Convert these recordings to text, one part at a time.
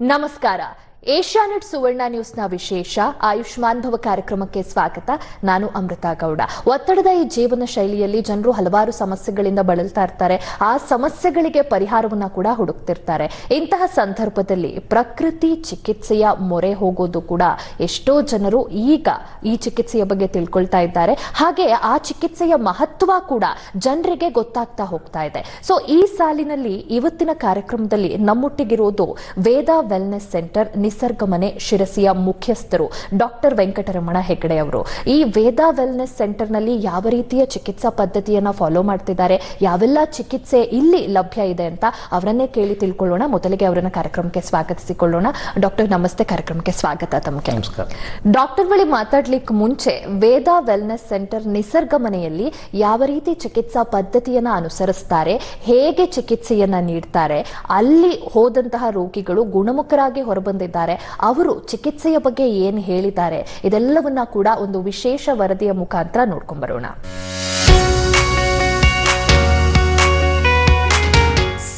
ನಮಸ್ಕಾರ. ಏಷ್ಯಾನೆಟ್ ಸುವರ್ಣ ನ್ಯೂಸ್ನ ವಿಶೇಷ ಆಯುಷ್ಮಾನ್ ಭವ ಕಾರ್ಯಕ್ರಮಕ್ಕೆ ಸ್ವಾಗತ. ನಾನು ಅಮೃತ ಗೌಡ. ಒತ್ತಡದ ಈ ಜೀವನ ಶೈಲಿಯಲ್ಲಿ ಜನರು ಹಲವಾರು ಸಮಸ್ಯೆಗಳಿಂದ ಬಳಲ್ತಾ ಇರ್ತಾರೆ. ಆ ಸಮಸ್ಯೆಗಳಿಗೆ ಪರಿಹಾರವನ್ನ ಕೂಡ ಹುಡುಕ್ತಿರ್ತಾರೆ. ಇಂತಹ ಸಂದರ್ಭದಲ್ಲಿ ಪ್ರಕೃತಿ ಚಿಕಿತ್ಸೆಯ ಮೊರೆ ಹೋಗೋದು ಕೂಡ ಎಷ್ಟೋ ಜನರು ಈಗ ಈ ಚಿಕಿತ್ಸೆಯ ಬಗ್ಗೆ ತಿಳ್ಕೊಳ್ತಾ ಇದ್ದಾರೆ. ಹಾಗೆ ಆ ಚಿಕಿತ್ಸೆಯ ಮಹತ್ವ ಕೂಡ ಜನರಿಗೆ ಗೊತ್ತಾಗ್ತಾ ಹೋಗ್ತಾ ಇದೆ. ಸೊ, ಈ ಸಾಲಿನಲ್ಲಿ ಇವತ್ತಿನ ಕಾರ್ಯಕ್ರಮದಲ್ಲಿ ನಮ್ಮೊಟ್ಟಿಗಿರೋದು ವೇದ ವೆಲ್ನೆಸ್ ಸೆಂಟರ್ ನಿಸರ್ಗ ಮನೆ ಶಿರಸಿಯ ಮುಖ್ಯಸ್ಥರು ಡಾಕ್ಟರ್ ವೆಂಕಟರಮಣ ಹೆಗಡೆ ಅವರು. ಈ ವೇದಾ ವೆಲ್ನೆಸ್ ಸೆಂಟರ್ನಲ್ಲಿ ಯಾವ ರೀತಿಯ ಚಿಕಿತ್ಸಾ ಪದ್ಧತಿಯನ್ನ ಫಾಲೋ ಮಾಡ್ತಿದ್ದಾರೆ ಯಾವೆಲ್ಲ ಚಿಕಿತ್ಸೆ ಇಲ್ಲಿ ಲಭ್ಯ ಇದೆ ಅಂತ ಅವರನ್ನೇ ಕೇಳಿ ತಿಳ್ಕೊಳ್ಳೋಣ. ಮೊದಲಿಗೆ ಅವರನ್ನು ಕಾರ್ಯಕ್ರಮಕ್ಕೆ ಸ್ವಾಗತಿಸಿಕೊಳ್ಳೋಣ. ಡಾಕ್ಟರ್ ನಮಸ್ತೆ ಕಾರ್ಯಕ್ರಮಕ್ಕೆ ಸ್ವಾಗತ ತಮಗೆ. ಡಾಕ್ಟರ್ ಬಳಿ ಮಾತಾಡ್ಲಿಕ್ಕೆ ಮುಂಚೆ ವೇದಾ ವೆಲ್ನೆಸ್ ಸೆಂಟರ್ ನಿಸರ್ಗ ಮನೆಯಲ್ಲಿ ಯಾವ ರೀತಿ ಚಿಕಿತ್ಸಾ ಪದ್ಧತಿಯನ್ನ ಅನುಸರಿಸ್ತಾರೆ ಹೇಗೆ ಚಿಕಿತ್ಸೆಯನ್ನ ನೀಡ್ತಾರೆ ಅಲ್ಲಿ ಹೋದಂತಹ ರೋಗಿಗಳು ಗುಣಮುಖರಾಗಿ ಹೊರಬಂದಿದ್ದಾರೆ ಅವರು ಚಿಕಿತ್ಸೆಯ ಬಗ್ಗೆ ಏನ್ ಹೇಳಿದ್ದಾರೆ? ಇದೆಲ್ಲವನ್ನ ಕೂಡ ಒಂದು ವಿಶೇಷ ವರದಿಯ ಮುಖಾಂತರ ನೋಡ್ಕೊಂಡ್ ಬರೋಣ.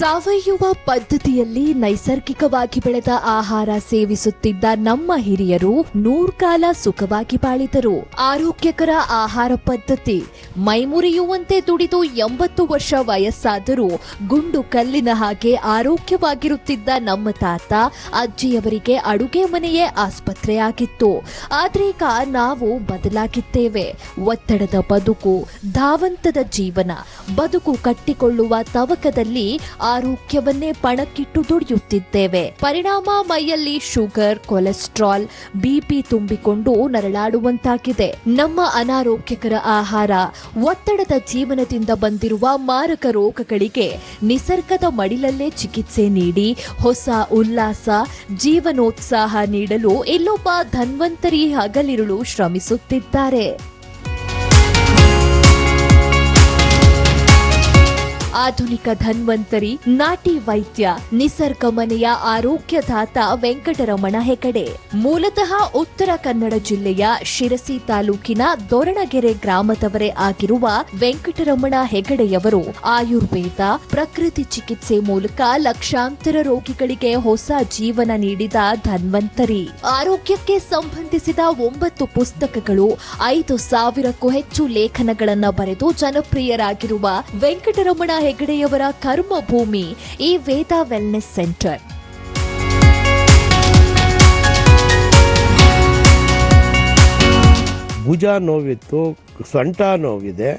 ಸಾವಯವ ಪದ್ಧತಿಯಲ್ಲಿ ನೈಸರ್ಗಿಕವಾಗಿ ಬೆಳೆದ ಆಹಾರ ಸೇವಿಸುತ್ತಿದ್ದ ನಮ್ಮ ಹಿರಿಯರು ನೂರ್ಕಾಲ ಸುಖವಾಗಿ ಬಾಳಿದರು. ಆರೋಗ್ಯಕರ ಆಹಾರ ಪದ್ಧತಿ ಮೈಮುರಿಯುವಂತೆ ದುಡಿದು ಎಂಬತ್ತು ವರ್ಷ ವಯಸ್ಸಾದರೂ ಗುಂಡು ಕಲ್ಲಿನ ಹಾಗೆ ಆರೋಗ್ಯವಾಗಿರುತ್ತಿದ್ದ ನಮ್ಮ ತಾತ ಅಜ್ಜಿಯವರಿಗೆ ಅಡುಗೆ ಮನೆಯೇ ಆಸ್ಪತ್ರೆಯಾಗಿತ್ತು. ಆದ್ರೀಗ ನಾವು ಬದಲಾಗಿದ್ದೇವೆ. ಒತ್ತಡದ ಬದುಕು, ಧಾವಂತದ ಜೀವನ, ಬದುಕು ಕಟ್ಟಿಕೊಳ್ಳುವ ತವಕದಲ್ಲಿ ಆರೋಗ್ಯವನ್ನೇ ಪಣಕ್ಕಿಟ್ಟು ದುಡಿಯುತ್ತಿದ್ದೇವೆ. ಪರಿಣಾಮ ಮೈಯಲ್ಲಿ ಶುಗರ್, ಕೊಲೆಸ್ಟ್ರಾಲ್ ಬಿಪಿ ತುಂಬಿಕೊಂಡು ನರಳಾಡುವಂತಾಗಿದೆ. ನಮ್ಮ ಅನಾರೋಗ್ಯಕರ ಆಹಾರ, ಒತ್ತಡದ ಜೀವನದಿಂದ ಬಂದಿರುವ ಮಾರಕ ರೋಗಗಳಿಗೆ ನಿಸರ್ಗದ ಮಡಿಲಲ್ಲೇ ಚಿಕಿತ್ಸೆ ನೀಡಿ, ಹೊಸ ಉಲ್ಲಾಸ, ಜೀವನೋತ್ಸಾಹ ನೀಡಲು ಇಲ್ಲೊಬ್ಬ ಧನ್ವಂತರಿ ಹಗಲಿರುಳು ಶ್ರಮಿಸುತ್ತಿದ್ದಾರೆ. ಆಧುನಿಕ ಧನ್ವಂತರಿ ನಾಟಿ ವೈದ್ಯ, ನಿಸರ್ಗ ಮನೆಯ ಆರೋಗ್ಯದಾತ ವೆಂಕಟರಮಣ ಹೆಗಡೆ. ಮೂಲತಃ ಉತ್ತರ ಕನ್ನಡ ಜಿಲ್ಲೆಯ ಶಿರಸಿ ತಾಲೂಕಿನ ದೊರಣಗೆರೆ ಗ್ರಾಮದವರೇ ಆಗಿರುವ ವೆಂಕಟರಮಣ ಹೆಗಡೆಯವರು ಆಯುರ್ವೇದ, ಪ್ರಕೃತಿ ಚಿಕಿತ್ಸೆ ಮೂಲಕ ಲಕ್ಷಾಂತರ ರೋಗಿಗಳಿಗೆ ಹೊಸ ಜೀವನ ನೀಡಿದ ಧನ್ವಂತರಿ. ಆರೋಗ್ಯಕ್ಕೆ ಸಂಬಂಧಿಸಿದ ಒಂಬತ್ತು ಪುಸ್ತಕಗಳು, ಐದು ಸಾವಿರಕ್ಕೂ ಹೆಚ್ಚು ಲೇಖನಗಳನ್ನು ಬರೆದು ಜನಪ್ರಿಯರಾಗಿರುವ ವೆಂಕಟರಮಣ ಹೆಗಡೆಯವರ ಕರ್ಮಭೂಮಿ ಈ ವೇದ ವೆಲ್ನೆಸ್ ಸೆಂಟರ್ ಭುಜ ನೋವಿತ್ತು, ಸೊಂಟ ನೋವಿದೆ,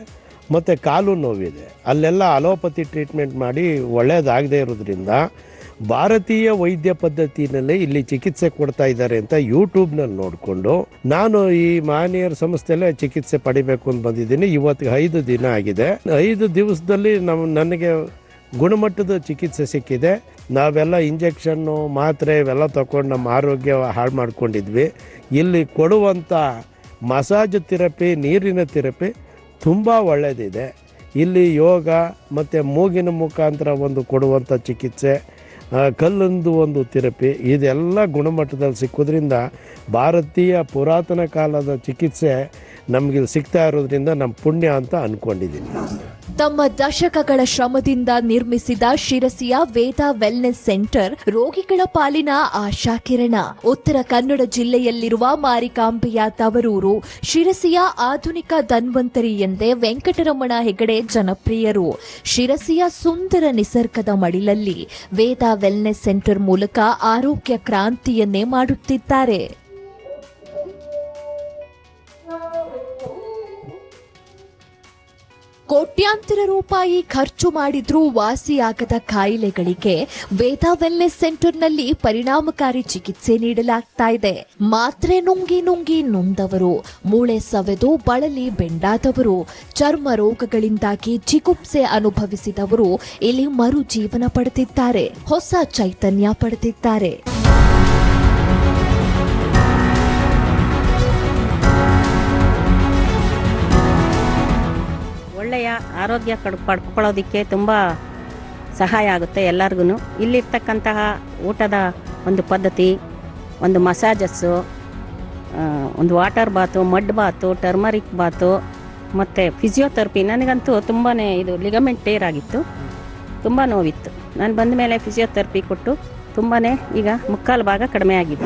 ಮತ್ತು ಕಾಲು ನೋವಿದೆ. ಅಲ್ಲೆಲ್ಲ ಅಲೋಪತಿ ಟ್ರೀಟ್ಮೆಂಟ್ ಮಾಡಿ ಒಳ್ಳೆಯದಾಗದೇ ಇರೋದ್ರಿಂದ ಭಾರತೀಯ ವೈದ್ಯ ಪದ್ಧತಿನಲ್ಲೇ ಇಲ್ಲಿ ಚಿಕಿತ್ಸೆ ಕೊಡ್ತಾ ಇದ್ದಾರೆ ಅಂತ ಯೂಟ್ಯೂಬ್ನಲ್ಲಿ ನೋಡಿಕೊಂಡು ನಾನು ಈ ಮಾನ್ಯರ ಸಂಸ್ಥೆಯಲ್ಲೇ ಚಿಕಿತ್ಸೆ ಪಡಿಬೇಕು ಅಂತ ಬಂದಿದ್ದೀನಿ. ಇವತ್ತಿಗೆ ಐದು ದಿನ ಆಗಿದೆ. ಐದು ದಿವಸದಲ್ಲಿ ನಮ್ಮ ನನಗೆ ಗುಣಮಟ್ಟದ ಚಿಕಿತ್ಸೆ ಸಿಕ್ಕಿದೆ. ನಾವೆಲ್ಲ ಇಂಜೆಕ್ಷನ್ನು, ಮಾತ್ರೆ ಇವೆಲ್ಲ ತಗೊಂಡು ನಮ್ಮ ಆರೋಗ್ಯ ಹಾಳು ಮಾಡ್ಕೊಂಡಿದ್ವಿ. ಇಲ್ಲಿ ಕೊಡುವಂಥ ಮಸಾಜ್ ಥೆರಪಿ, ನೀರಿನ ಥೆರಪಿ ತುಂಬ ಒಳ್ಳೆಯದಿದೆ ಇಲ್ಲಿ ಯೋಗ ಮತ್ತು ಮೂಗಿನ ಮುಖಾಂತರ ಒಂದು ಕೊಡುವಂಥ ಚಿಕಿತ್ಸೆ. ಕಲ್ಲೊಂದು ಒಂದು ಥೆರಪಿ. ಇದೆಲ್ಲ ಗುಣಮಟ್ಟದಲ್ಲಿ ಸಿಕ್ಕೋದ್ರಿಂದ ಭಾರತೀಯ ಪುರಾತನ ಕಾಲದ ಚಿಕಿತ್ಸೆ ನಮಗೆ ಸಿಗ್ತಾ ಇರೋದ್ರಿಂದ ನಮ್ಮ ಪುಣ್ಯ ಅಂತ ಅಂದ್ಕೊಂಡಿದ್ದೀನಿ ತಮ್ಮ ದಶಕಗಳ ಶ್ರಮದಿಂದ ನಿರ್ಮಿಸಿದ ಶಿರಸಿಯ ವೇದ ವೆಲ್ನೆಸ್ ಸೆಂಟರ್ ರೋಗಿಗಳ ಪಾಲಿನ ಆಶಾಕಿರಣ ಉತ್ತರ ಕನ್ನಡ ಜಿಲ್ಲೆಯಲ್ಲಿರುವ ಮಾರಿಕಾಂಬೆಯ ತವರೂರು, ಶಿರಸಿಯ ಆಧುನಿಕ ಧನ್ವಂತರಿ ಎಂದೇ ವೆಂಕಟರಮಣ ಹೆಗಡೆ ಜನಪ್ರಿಯರು. ಶಿರಸಿಯ ಸುಂದರ ನಿಸರ್ಗದ ಮಡಿಲಲ್ಲಿ ವೇದ ವೆಲ್ನೆಸ್ ಸೆಂಟರ್ ಮೂಲಕ ಆರೋಗ್ಯ ಕ್ರಾಂತಿಯನ್ನೇ ಮಾಡುತ್ತಿದ್ದಾರೆ. ಕೋಟ್ಯಾಂತರ ರೂಪಾಯಿ ಖರ್ಚು ಮಾಡಿದ್ರೂ ವಾಸಿಯಾಗದ ಕಾಯಿಲೆಗಳಿಗೆ ವೇದಾ ವೆಲ್ನೆಸ್ ಸೆಂಟರ್ನಲ್ಲಿ ಪರಿಣಾಮಕಾರಿ ಚಿಕಿತ್ಸೆ ನೀಡಲಾಗ್ತಾ ಇದೆ. ಮಾತ್ರೆ ನುಂಗಿ ನುಂಗಿ ನೊಂದವರು, ಮೂಳೆ ಸವೆದು ಬಳಲಿ ಬೆಂಡಾದವರು, ಚರ್ಮ ರೋಗಗಳಿಂದಾಗಿ ಚಿಕಿತ್ಸೆ ಅನುಭವಿಸಿದವರು ಇಲ್ಲಿ ಮರು ಜೀವನ ಪಡೆದಿದ್ದಾರೆ, ಹೊಸ ಚೈತನ್ಯ ಪಡೆದಿದ್ದಾರೆ. ಆರೋಗ್ಯ ಕಡ್, ಪಡ್ಕೊಳ್ಳೋದಕ್ಕೆ ತುಂಬ ಸಹಾಯ ಆಗುತ್ತೆ ಎಲ್ಲರಿಗೂ ಇಲ್ಲಿರ್ತಕ್ಕಂತಹ ಊಟದ ಒಂದು ಪದ್ಧತಿ, ಒಂದು ಮಸಾಜಸ್ಸು ಒಂದು water bath, mud bath, turmeric bath, ಮತ್ತು ಫಿಸಿಯೋಥೆರಪಿ ನನಗಂತೂ ತುಂಬಾ ಇದು ಲಿಗಮೆಂಟ್ ಟೇರ್ ಆಗಿತ್ತು. ತುಂಬ ನೋವಿತ್ತು. ನಾನು ಬಂದ ಮೇಲೆ ಫಿಸಿಯೋಥೆರಪಿ ಕೊಟ್ಟು ತುಂಬಾ ಈಗ ಮುಕ್ಕಾಲು ಭಾಗ ಕಡಿಮೆ ಆಗಿದೆ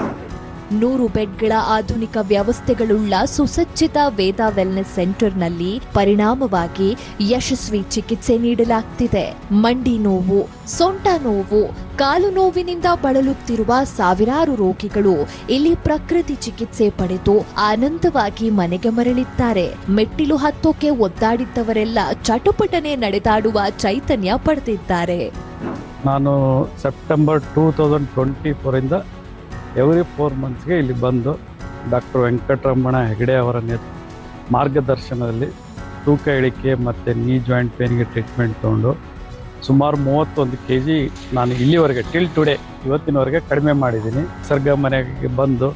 ನೂರು ಬೆಡ್ಗಳ ಆಧುನಿಕ ವ್ಯವಸ್ಥೆಗಳುಳ್ಳ ಸುಸಜ್ಜಿತ ವೇದ ವೆಲ್ನೆಸ್ ಸೆಂಟರ್ನಲ್ಲಿ ಪರಿಣಾಮವಾಗಿ ಯಶಸ್ವಿ ಚಿಕಿತ್ಸೆ ನೀಡಲಾಗ್ತಿದೆ. ಮಂಡಿ ನೋವು, ಸೊಂಟ ನೋವು, ಕಾಲು ನೋವಿನಿಂದ ಬಳಲುತ್ತಿರುವ ಸಾವಿರಾರು ರೋಗಿಗಳು ಇಲ್ಲಿ ಪ್ರಕೃತಿ ಚಿಕಿತ್ಸೆ ಪಡೆದು ಆನಂದವಾಗಿ ಮನೆಗೆ ಮರಳಿದ್ದಾರೆ. ಮೆಟ್ಟಿಲು ಹತ್ತೋಕೆ ಒದ್ದಾಡಿದ್ದವರೆಲ್ಲ ಚಟುಪಟನೆ ನಡೆದಾಡುವ ಚೈತನ್ಯ ಪಡೆದಿದ್ದಾರೆ. ನಾನು ಸೆಪ್ಟೆಂಬರ್ ಟೂ ತೌಸಂಡ್ ಟ್ವೆಂಟಿ ಫೋರಿಂದ ಎವ್ರಿ ಫೋರ್ ಮಂತ್ಸ್ಗೆ ಇಲ್ಲಿ ಬಂದು ಡಾಕ್ಟರ್ ವೆಂಕಟರಮಣ ಹೆಗಡೆ ಅವರ ನೇತೃ ಮಾರ್ಗದರ್ಶನದಲ್ಲಿ ತೂಕ ಇಳಿಕೆ ಮತ್ತು ನೀ ಜಾಯಿಂಟ್ ಪೇನ್ಗೆ ಟ್ರೀಟ್ಮೆಂಟ್ ತೊಗೊಂಡು ಸುಮಾರು ಮೂವತ್ತೊಂದು ಕೆ ಜಿ ನಾನು ಇಲ್ಲಿವರೆಗೆ ಟಿಲ್ ಟುಡೇ ಇವತ್ತಿನವರೆಗೆ ಕಡಿಮೆ ಮಾಡಿದ್ದೀನಿ. ಸರ್ಗ ಮನೆಗೆ ಬಂದು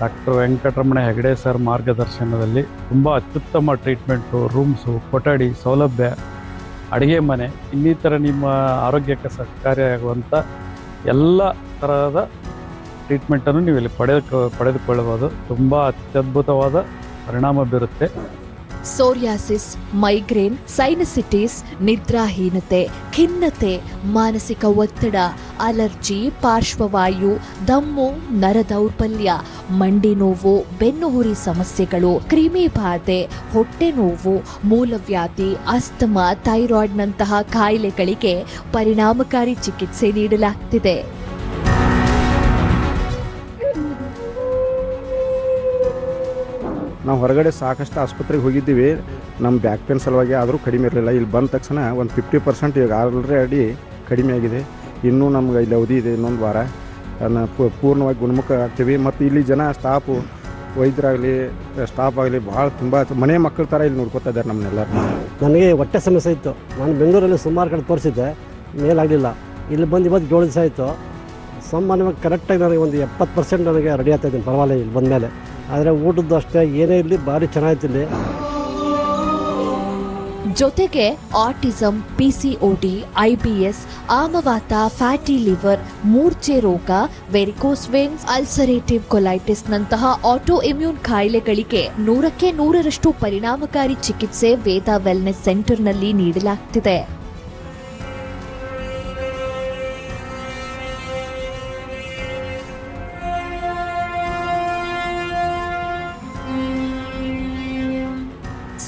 ಡಾಕ್ಟರ್ ವೆಂಕಟರಮಣ ಹೆಗಡೆ ಸರ್ ಮಾರ್ಗದರ್ಶನದಲ್ಲಿ ತುಂಬ ಅತ್ಯುತ್ತಮ ಟ್ರೀಟ್ಮೆಂಟು ರೂಮ್ಸು ಕೊಠಡಿ, ಸೌಲಭ್ಯ, ಅಡುಗೆ ಮನೆ, ಇನ್ನಿತರ ನಿಮ್ಮ ಆರೋಗ್ಯಕ್ಕೆ ಸಹಕಾರಿಯಾಗುವಂಥ ಎಲ್ಲ ತರಹದ ಟ್ರೀಟ್ಮೆಂಟನ್ನು ನೀವು ಇಲ್ಲಿ ಪಡೆದು, ಪಡೆದುಕೊಳ್ಳಬಹುದು. ತುಂಬ ಅತ್ಯದ್ಭುತವಾದ ಪರಿಣಾಮ ಬೀರುತ್ತೆ. ಸೋರಿಯಾಸಿಸ್ ಮೈಗ್ರೇನ್ ಸೈನಸಿಟಿಸ್ ನಿದ್ರಾಹೀನತೆ, ಖಿನ್ನತೆ, ಮಾನಸಿಕ ಒತ್ತಡ, ಅಲರ್ಜಿ, ಪಾರ್ಶ್ವವಾಯು, ದಮ್ಮು ನರ ದೌರ್ಬಲ್ಯ ಮಂಡಿ ನೋವು ಬೆನ್ನುಹುರಿ ಸಮಸ್ಯೆಗಳು, ಕ್ರಿಮಿ ಬಾಧೆ, ಹೊಟ್ಟೆ ನೋವು, ಮೂಲವ್ಯಾಧಿ, ಅಸ್ತಮಾ, ಥೈರಾಯ್ಡ್ನಂತಹ ಕಾಯಿಲೆಗಳಿಗೆ ಪರಿಣಾಮಕಾರಿ ಚಿಕಿತ್ಸೆ ನೀಡಲಾಗ್ತಿದೆ. ನಾವು ಹೊರಗಡೆ ಸಾಕಷ್ಟು ಆಸ್ಪತ್ರೆಗೆ ಹೋಗಿದ್ದೀವಿ. ನಮ್ಮ ಬ್ಯಾಕ್ ಪೇನ್ ಸಲುವಾಗಿ ಆದರೂ ಕಡಿಮೆ ಇರಲಿಲ್ಲ. ಇಲ್ಲಿ ಬಂದ ತಕ್ಷಣ ಒಂದು ಫಿಫ್ಟಿ ಪರ್ಸೆಂಟ್ ಈಗ ಆಲ್ರೆಡಿ ಕಡಿಮೆ ಆಗಿದೆ. ಇನ್ನೂ ನಮ್ಗೆ ಇಲ್ಲಿ ಅವಧಿ ಇದೆ ಇನ್ನೊಂದು ವಾರ. ಅದನ್ನ ಪೂರ್ಣವಾಗಿ ಗುಣಮುಖ ಆಗ್ತೀವಿ ಮತ್ತು ಇಲ್ಲಿ ಜನ ಸ್ಟಾಫು ವೈದ್ಯರಾಗಲಿ ಸ್ಟಾಫ್ ಆಗಲಿ ಭಾಳ ತುಂಬ ಮನೆ ಮಕ್ಕಳ ಥರ ಇಲ್ಲಿ ನೋಡ್ಕೊತಾ ಇದ್ದಾರೆ ನಮ್ಮನ್ನೆಲ್ಲ ನನಗೆ ಹೊಟ್ಟೆ ಸಮಸ್ಯೆ ಇತ್ತು. ನಾನು ಬೆಂಗಳೂರಲ್ಲಿ ಸುಮಾರು ಕಡೆ ತೋರಿಸಿದ್ದೆ. ಮೇಲಾಗಲಿಲ್ಲ. ಇಲ್ಲಿ ಬಂದು ಇವತ್ತು ಏಳು ದಿವಸ ಆಯಿತು. ಸಾಮಾನ್ಯವಾಗಿ ಕರೆಕ್ಟಾಗಿ ನನಗೆ ಒಂದು ಎಪ್ಪತ್ತು ಪರ್ಸೆಂಟ್ ನನಗೆ ರೆಡಿ ಆಗ್ತಾ ಇದ್ದೀನಿ. ಪರವಾಗಿಲ್ಲ, ಇಲ್ಲಿ ಬಂದಮೇಲೆ. ಆದರೆ ಊಟದ್ದು ಅಷ್ಟೇ, ಏನೇ ಇರಲಿ ಭಾರಿ ಚೆನ್ನಾಗಿತ್ತು ಜೊತೆಗೆ ಆಟಿಸಂ ಪಿಸಿಒಡಿ ಐಬಿಎಸ್ ಆಮವಾತ, ಫ್ಯಾಟಿ ಲಿವರ್, ಮೂರ್ಛೆ ರೋಗ, ವೆರಿಕೋಸ್ ವೇನ್ಸ್, ಅಲ್ಸರೇಟಿವ್ ಕೊಲೈಟಿಸ್ನಂತಹ ಆಟೋ ಇಮ್ಯೂನ್ ಕಾಯಿಲೆಗಳಿಗೆ ನೂರಕ್ಕೆ ನೂರರಷ್ಟು ಪರಿಣಾಮಕಾರಿ ಚಿಕಿತ್ಸೆ ವೇದ ವೆಲ್ನೆಸ್ ಸೆಂಟರ್ನಲ್ಲಿ ನೀಡಲಾಗ್ತಿದೆ.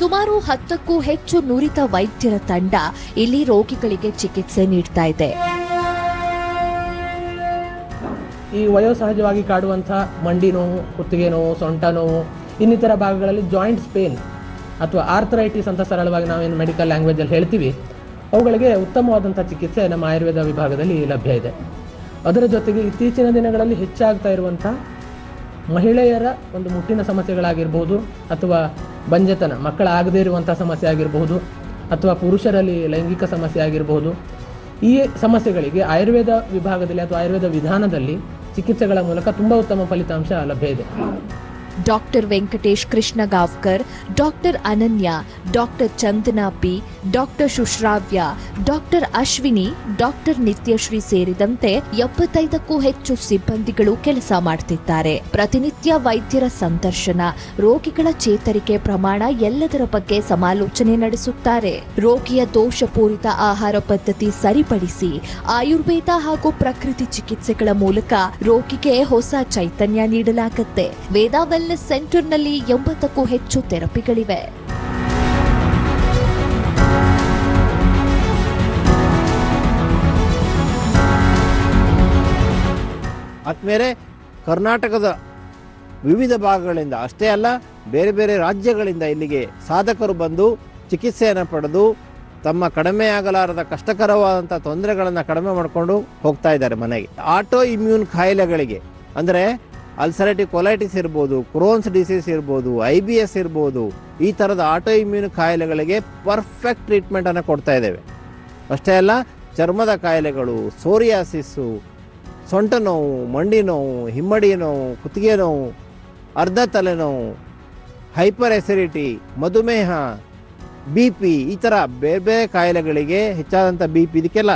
ಸುಮಾರು ಹತ್ತಕ್ಕೂ ಹೆಚ್ಚು ನುರಿತ ವೈದ್ಯರ ತಂಡ ಇಲ್ಲಿ ರೋಗಿಗಳಿಗೆ ಚಿಕಿತ್ಸೆ ನೀಡ್ತಾ ಇದೆ. ಈ ವಯೋಸಹಜವಾಗಿ ಕಾಡುವಂತಹ ಮಂಡಿ ನೋವು, ಕುತ್ತಿಗೆ ನೋವು, ಸೊಂಟ ನೋವು, ಇನ್ನಿತರ ಭಾಗಗಳಲ್ಲಿ ಜಾಯಿಂಟ್ಸ್ ಪೇನ್ ಅಥವಾ ಆರ್ಥರೈಟಿಸ್ ಅಂತ ಸರಳವಾಗಿ ನಾವೇನು ಮೆಡಿಕಲ್ ಲ್ಯಾಂಗ್ವೇಜಲ್ಲಿ ಹೇಳ್ತೀವಿ. ಅವುಗಳಿಗೆ ಉತ್ತಮವಾದಂಥ ಚಿಕಿತ್ಸೆ ನಮ್ಮ ಆಯುರ್ವೇದ ವಿಭಾಗದಲ್ಲಿ ಲಭ್ಯ ಇದೆ. ಅದರ ಜೊತೆಗೆ ಇತ್ತೀಚಿನ ದಿನಗಳಲ್ಲಿ ಹೆಚ್ಚಾಗ್ತಾ ಇರುವಂಥ ಮಹಿಳೆಯರ ಒಂದು ಮುಟ್ಟಿನ ಸಮಸ್ಯೆಗಳಾಗಿರ್ಬೋದು ಅಥವಾ ಬಂಜತನ, ಮಕ್ಕಳಾಗದೇ ಇರುವಂಥ ಸಮಸ್ಯೆ ಆಗಿರಬಹುದು ಅಥವಾ ಪುರುಷರಲ್ಲಿ ಲೈಂಗಿಕ ಸಮಸ್ಯೆ ಆಗಿರಬಹುದು ಈ ಸಮಸ್ಯೆಗಳಿಗೆ ಆಯುರ್ವೇದ ವಿಭಾಗದಲ್ಲಿ ಅಥವಾ ಆಯುರ್ವೇದ ವಿಧಾನದಲ್ಲಿ ಚಿಕಿತ್ಸೆಗಳ ಮೂಲಕ ತುಂಬ ಉತ್ತಮ ಫಲಿತಾಂಶ ಲಭ್ಯ ಇದೆ. Doctor Venkatesh Krishnagavkar, doctor Ananya, doctor Chandana P doctor Shushravya doctor Ashwini, doctor Nithyashree ಸೇರಿದಂತೆ ಎಪ್ಪತ್ತೈದಕ್ಕೂ ಹೆಚ್ಚು ಸಿಬ್ಬಂದಿಗಳು ಕೆಲಸ ಮಾಡ್ತಿದ್ದಾರೆ. ಪ್ರತಿನಿತ್ಯ ವೈದ್ಯರ ಸಂದರ್ಶನ, ರೋಗಿಗಳ ಚೇತರಿಕೆ ಪ್ರಮಾಣ ಎಲ್ಲದರ ಬಗ್ಗೆ ಸಮಾಲೋಚನೆ ನಡೆಸುತ್ತಾರೆ. ರೋಗಿಯ ದೋಷಪೂರಿತ ಆಹಾರ ಪದ್ಧತಿ ಸರಿಪಡಿಸಿ, ಆಯುರ್ವೇದ ಹಾಗೂ ಪ್ರಕೃತಿ ಚಿಕಿತ್ಸೆಗಳ ಮೂಲಕ ರೋಗಿಗೆ ಹೊಸ ಚೈತನ್ಯ ನೀಡಲಾಗುತ್ತೆ. ವೇದಾ ವೆಲ್ನೆಸ್ ಸೆಂಟರ್ನಲ್ಲಿ ಎಂಬತ್ತಕ್ಕೂ ಹೆಚ್ಚು ಥೆರಪಿಗಳಿವೆ. ಆದ್ಮೇಲೆ ಕರ್ನಾಟಕದ ವಿವಿಧ ಭಾಗಗಳಿಂದ, ಅಷ್ಟೇ ಅಲ್ಲ, ಬೇರೆ ಬೇರೆ ರಾಜ್ಯಗಳಿಂದ ಇಲ್ಲಿಗೆ ಸಾಧಕರು ಬಂದು ಚಿಕಿತ್ಸೆಯನ್ನು ಪಡೆದು ತಮ್ಮ ಕಡಿಮೆಯಾಗಲಾರದ ಕಷ್ಟಕರವಾದಂಥ ತೊಂದರೆಗಳನ್ನು ಕಡಿಮೆ ಮಾಡಿಕೊಂಡು ಹೋಗ್ತಾ ಇದ್ದಾರೆ ಮನೆಗೆ. ಆಟೋ ಇಮ್ಯೂನ್ ಕಾಯಿಲೆಗಳಿಗೆ, ಅಂದರೆ ಅಲ್ಸರೇಟಿವ್ ಕೊಲೈಟಿಸ್ ಇರ್ಬೋದು, ಕ್ರೋನ್ಸ್ ಡಿಸೀಸ್ ಇರ್ಬೋದು ಐ ಬಿ ಎಸ್ ಇರ್ಬೋದು, ಈ ಥರದ ಆಟೋ ಇಮ್ಯೂನ್ ಕಾಯಿಲೆಗಳಿಗೆ ಪರ್ಫೆಕ್ಟ್ ಟ್ರೀಟ್ಮೆಂಟನ್ನು ಕೊಡ್ತಾ ಇದ್ದೇವೆ. ಅಷ್ಟೇ ಅಲ್ಲ, ಚರ್ಮದ ಕಾಯಿಲೆಗಳು ಸೋರಿಯಾಸಿಸ್ಸು ಸೊಂಟ ನೋವು, ಮಂಡಿ ನೋವು, ಹಿಮ್ಮಡಿ ನೋವು, ಕುತ್ತಿಗೆ ನೋವು, ಅರ್ಧ ತಲೆನೋವು ಹೈಪರ್ ಎಸಿಡಿಟಿ, ಮಧುಮೇಹ, ಬಿ ಪಿ, ಈ ಥರ ಬೇರೆ ಬೇರೆ ಕಾಯಿಲೆಗಳಿಗೆ ಹೆಚ್ಚಾದಂಥ ಬಿ ಪಿ ಇದಕ್ಕೆಲ್ಲ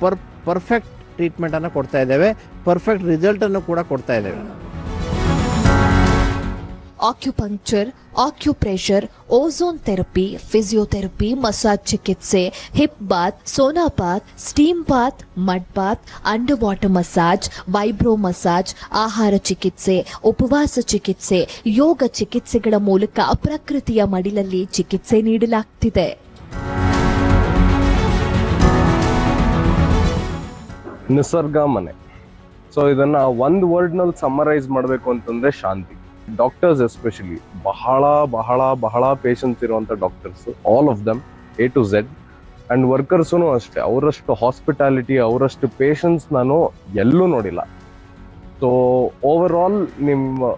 ಪರ್ ಪರ್ಫೆಕ್ಟ್ ಟ್ರೀಟ್ಮೆಂಟನ್ನು ಕೊಡ್ತಾ ಇದ್ದೇವೆ. ಪರ್ಫೆಕ್ಟ್ ರಿಸಲ್ಟನ್ನು ಕೂಡ ಕೊಡ್ತಾ ಇದ್ದೇವೆ. Acupuncture acupressure ozone therapy physiotherapy massage ಚಿಕಿತ್ಸೆ hip bath sauna bath steam bath mud bath under water massage vibro massage ಆಹಾರ ಚಿಕಿತ್ಸೆ, ಉಪವಾಸ ಚಿಕಿತ್ಸೆ, ಯೋಗ ಚಿಕಿತ್ಸೆಗಳ ಮೂಲಕ ಪ್ರಕೃತಿಯ ಮಡಿಲಲ್ಲಿ ಚಿಕಿತ್ಸೆ ನೀಡಲಾಗ್ತಿದೆ. ನಿಸರ್ಗ ಮನೆ. ಸೊ ಇದನ್ನ ಒಂದು ವರ್ಡ್ನಲ್ಲಿ ಸಮ್ಮರೈಸ್ ಮಾಡಬೇಕು ಅಂತಂದ್ರೆ ಶಾಂತಿ. ಡಾಕ್ಟರ್ಸ್ ಎಸ್ಪೆಷಲಿ ಬಹಳ ಬಹಳ ಬಹಳ ಪೇಷನ್ಸ್ ಇರುವಂತ doctors all of them A to Z and workers ಅಷ್ಟೇ, ಅವರಷ್ಟು ಹಾಸ್ಪಿಟಾಲಿಟಿ ಅವರಷ್ಟು ಪೇಷನ್ಸ್ ನಾನು ಎಲ್ಲೂ ನೋಡಿಲ್ಲ. ಸೊ ಓವರ್ ಆಲ್ ನಿಮ್ಮ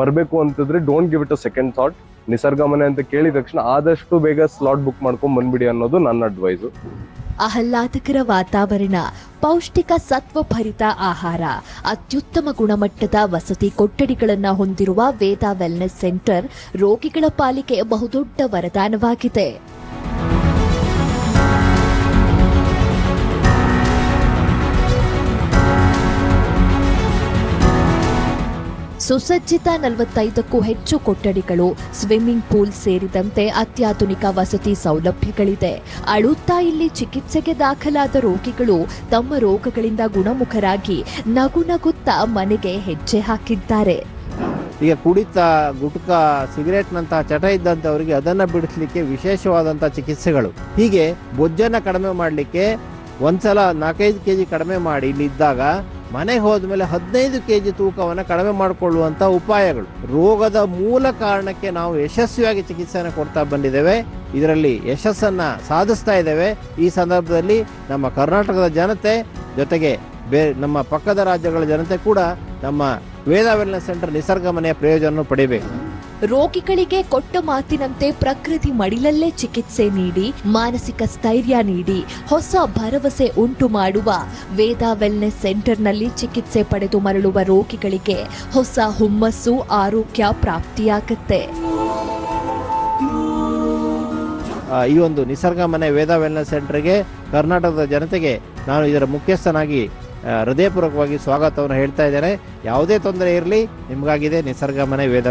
ಬರಬೇಕು ಅಂತಂದ್ರೆ don't give it a second thought Nisarga Mane ಅಂತ ಕೇಳಿದ ತಕ್ಷಣ ಆದಷ್ಟು ಬೇಗ ಸ್ಲಾಟ್ ಬುಕ್ ಮಾಡ್ಕೊಂಡು ಬಂದ್ಬಿಡಿ ಅನ್ನೋದು ನನ್ನ ಅಡ್ವೈಸು ಆಹ್ಲಾದಕರ ವಾತಾವರಣ, ಪೌಷ್ಟಿಕ ಸತ್ವಭರಿತ ಆಹಾರ, ಅತ್ಯುತ್ತಮ ಗುಣಮಟ್ಟದ ವಸತಿ ಕೊಠಡಿಗಳನ್ನು ಹೊಂದಿರುವ ವೇದಾ ವೆಲ್ನೆಸ್ ಸೆಂಟರ್ ರೋಗಿಗಳ ಪಾಲಿಗೆ ಬಹುದೊಡ್ಡ ವರದಾನವಾಗಿದೆ. ಸುಸಜ್ಜಿತ ನಲವತ್ತೈದಕ್ಕೂ ಹೆಚ್ಚು ಕೊಠಡಿಗಳು, ಸ್ವಿಮ್ಮಿಂಗ್ ಪೂಲ್ ಸೇರಿದಂತೆ ಅತ್ಯಾಧುನಿಕ ವಸತಿ ಸೌಲಭ್ಯಗಳಿದೆ. ಅಳುತ್ತಾ ಇಲ್ಲಿ ಚಿಕಿತ್ಸೆಗೆ ದಾಖಲಾದ ರೋಗಿಗಳು ತಮ್ಮ ರೋಗಗಳಿಂದ ಗುಣಮುಖರಾಗಿ ನಗು ನಗುತ್ತಾ ಮನೆಗೆ ಹೆಜ್ಜೆ ಹಾಕಿದ್ದಾರೆ. ಈಗ ಕುಡಿತ, ಗುಟ್ಕ, ಸಿಗರೇಟ್ನಂತಹ ಚಟ ಇದ್ದಂಥವರಿಗೆ ಅದನ್ನು ಬಿಡಿಸಲಿಕ್ಕೆ ವಿಶೇಷವಾದಂಥ ಚಿಕಿತ್ಸೆಗಳು. ಹೀಗೆ ಬೊಜ್ಜನ್ನು ಕಡಿಮೆ ಮಾಡಲಿಕ್ಕೆ ಒಂದ್ಸಲ ನಾಲ್ಕೈದು ಕೆ ಜಿ ಕಡಿಮೆ ಮಾಡಿ ಇಲ್ಲಿ ಇದ್ದಾಗ ಮನೆಗೆ ಹೋದ್ಮೇಲೆ ಹದಿನೈದು ಕೆ ಜಿ ತೂಕವನ್ನು ಕಡಿಮೆ ಮಾಡಿಕೊಳ್ಳುವಂಥ ಉಪಾಯಗಳು. ರೋಗದ ಮೂಲ ಕಾರಣಕ್ಕೆ ನಾವು ಯಶಸ್ವಿಯಾಗಿ ಚಿಕಿತ್ಸೆಯನ್ನು ಕೊಡ್ತಾ ಬಂದಿದ್ದೇವೆ. ಇದರಲ್ಲಿ ಯಶಸ್ಸನ್ನು ಸಾಧಿಸ್ತಾ ಇದ್ದೇವೆ. ಈ ಸಂದರ್ಭದಲ್ಲಿ ನಮ್ಮ ಕರ್ನಾಟಕದ ಜನತೆ ಜೊತೆಗೆ ಬೇರೆ ನಮ್ಮ ಪಕ್ಕದ ರಾಜ್ಯಗಳ ಜನತೆ ಕೂಡ ನಮ್ಮ ವೇದಾ ವೆಲ್ನೆಸ್ ಸೆಂಟರ್ ನಿಸರ್ಗ ಮನೆಯ ಪ್ರಯೋಜನ ಪಡೆಯಬೇಕು ರೋಗಿಗಳಿಗೆ ಕೊಟ್ಟ ಮಾತಿನಂತೆ ಪ್ರಕೃತಿ ಮಡಿಲಲ್ಲೇ ಚಿಕಿತ್ಸೆ ನೀಡಿ, ಮಾನಸಿಕ ಸ್ಥೈರ್ಯ ನೀಡಿ, ಹೊಸ ಭರವಸೆ ಉಂಟು ಮಾಡುವ ವೇದಾ ವೆಲ್ನೆಸ್ ಸೆಂಟರ್ನಲ್ಲಿ ಚಿಕಿತ್ಸೆ ಪಡೆದು ಮರಳುವ ರೋಗಿಗಳಿಗೆ ಹೊಸ ಹುಮ್ಮಸ್ಸು, ಆರೋಗ್ಯ ಪ್ರಾಪ್ತಿಯಾಗುತ್ತೆ. ಈ ಒಂದು ನಿಸರ್ಗ ಮನೆ ವೇದಾ ವೆಲ್ನೆಸ್ ಸೆಂಟರ್ಗೆ ಕರ್ನಾಟಕದ ಜನತೆಗೆ ನಾನು ಇದರ ಮುಖ್ಯಸ್ಥನಾಗಿ ಹೃದಯಪೂರ್ವಕವಾಗಿ ಸ್ವಾಗತವನ್ನು ಹೇಳ್ತಾ ಇದ್ದೇನೆ. ಯಾವುದೇ ತೊಂದರೆ ಇರಲಿ, ನಿಮಗಾಗಿದೆ ನಿಸರ್ಗ ಮನೆ ವೇದ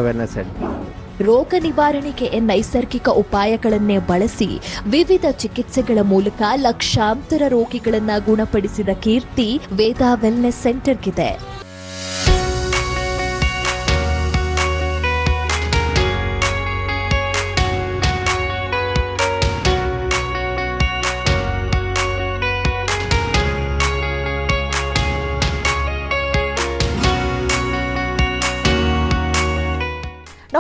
ರೋಗ ನಿವಾರಣೆಗೆ ನೈಸರ್ಗಿಕ ಉಪಾಯಗಳನ್ನೇ ಬಳಸಿ ವಿವಿಧ ಚಿಕಿತ್ಸೆಗಳ ಮೂಲಕ ಲಕ್ಷಾಂತರ ರೋಗಿಗಳನ್ನ ಗುಣಪಡಿಸಿದ ಕೀರ್ತಿ ವೇದಾ ವೆಲ್ನೆಸ್ ಸೆಂಟರ್ಗಿದೆ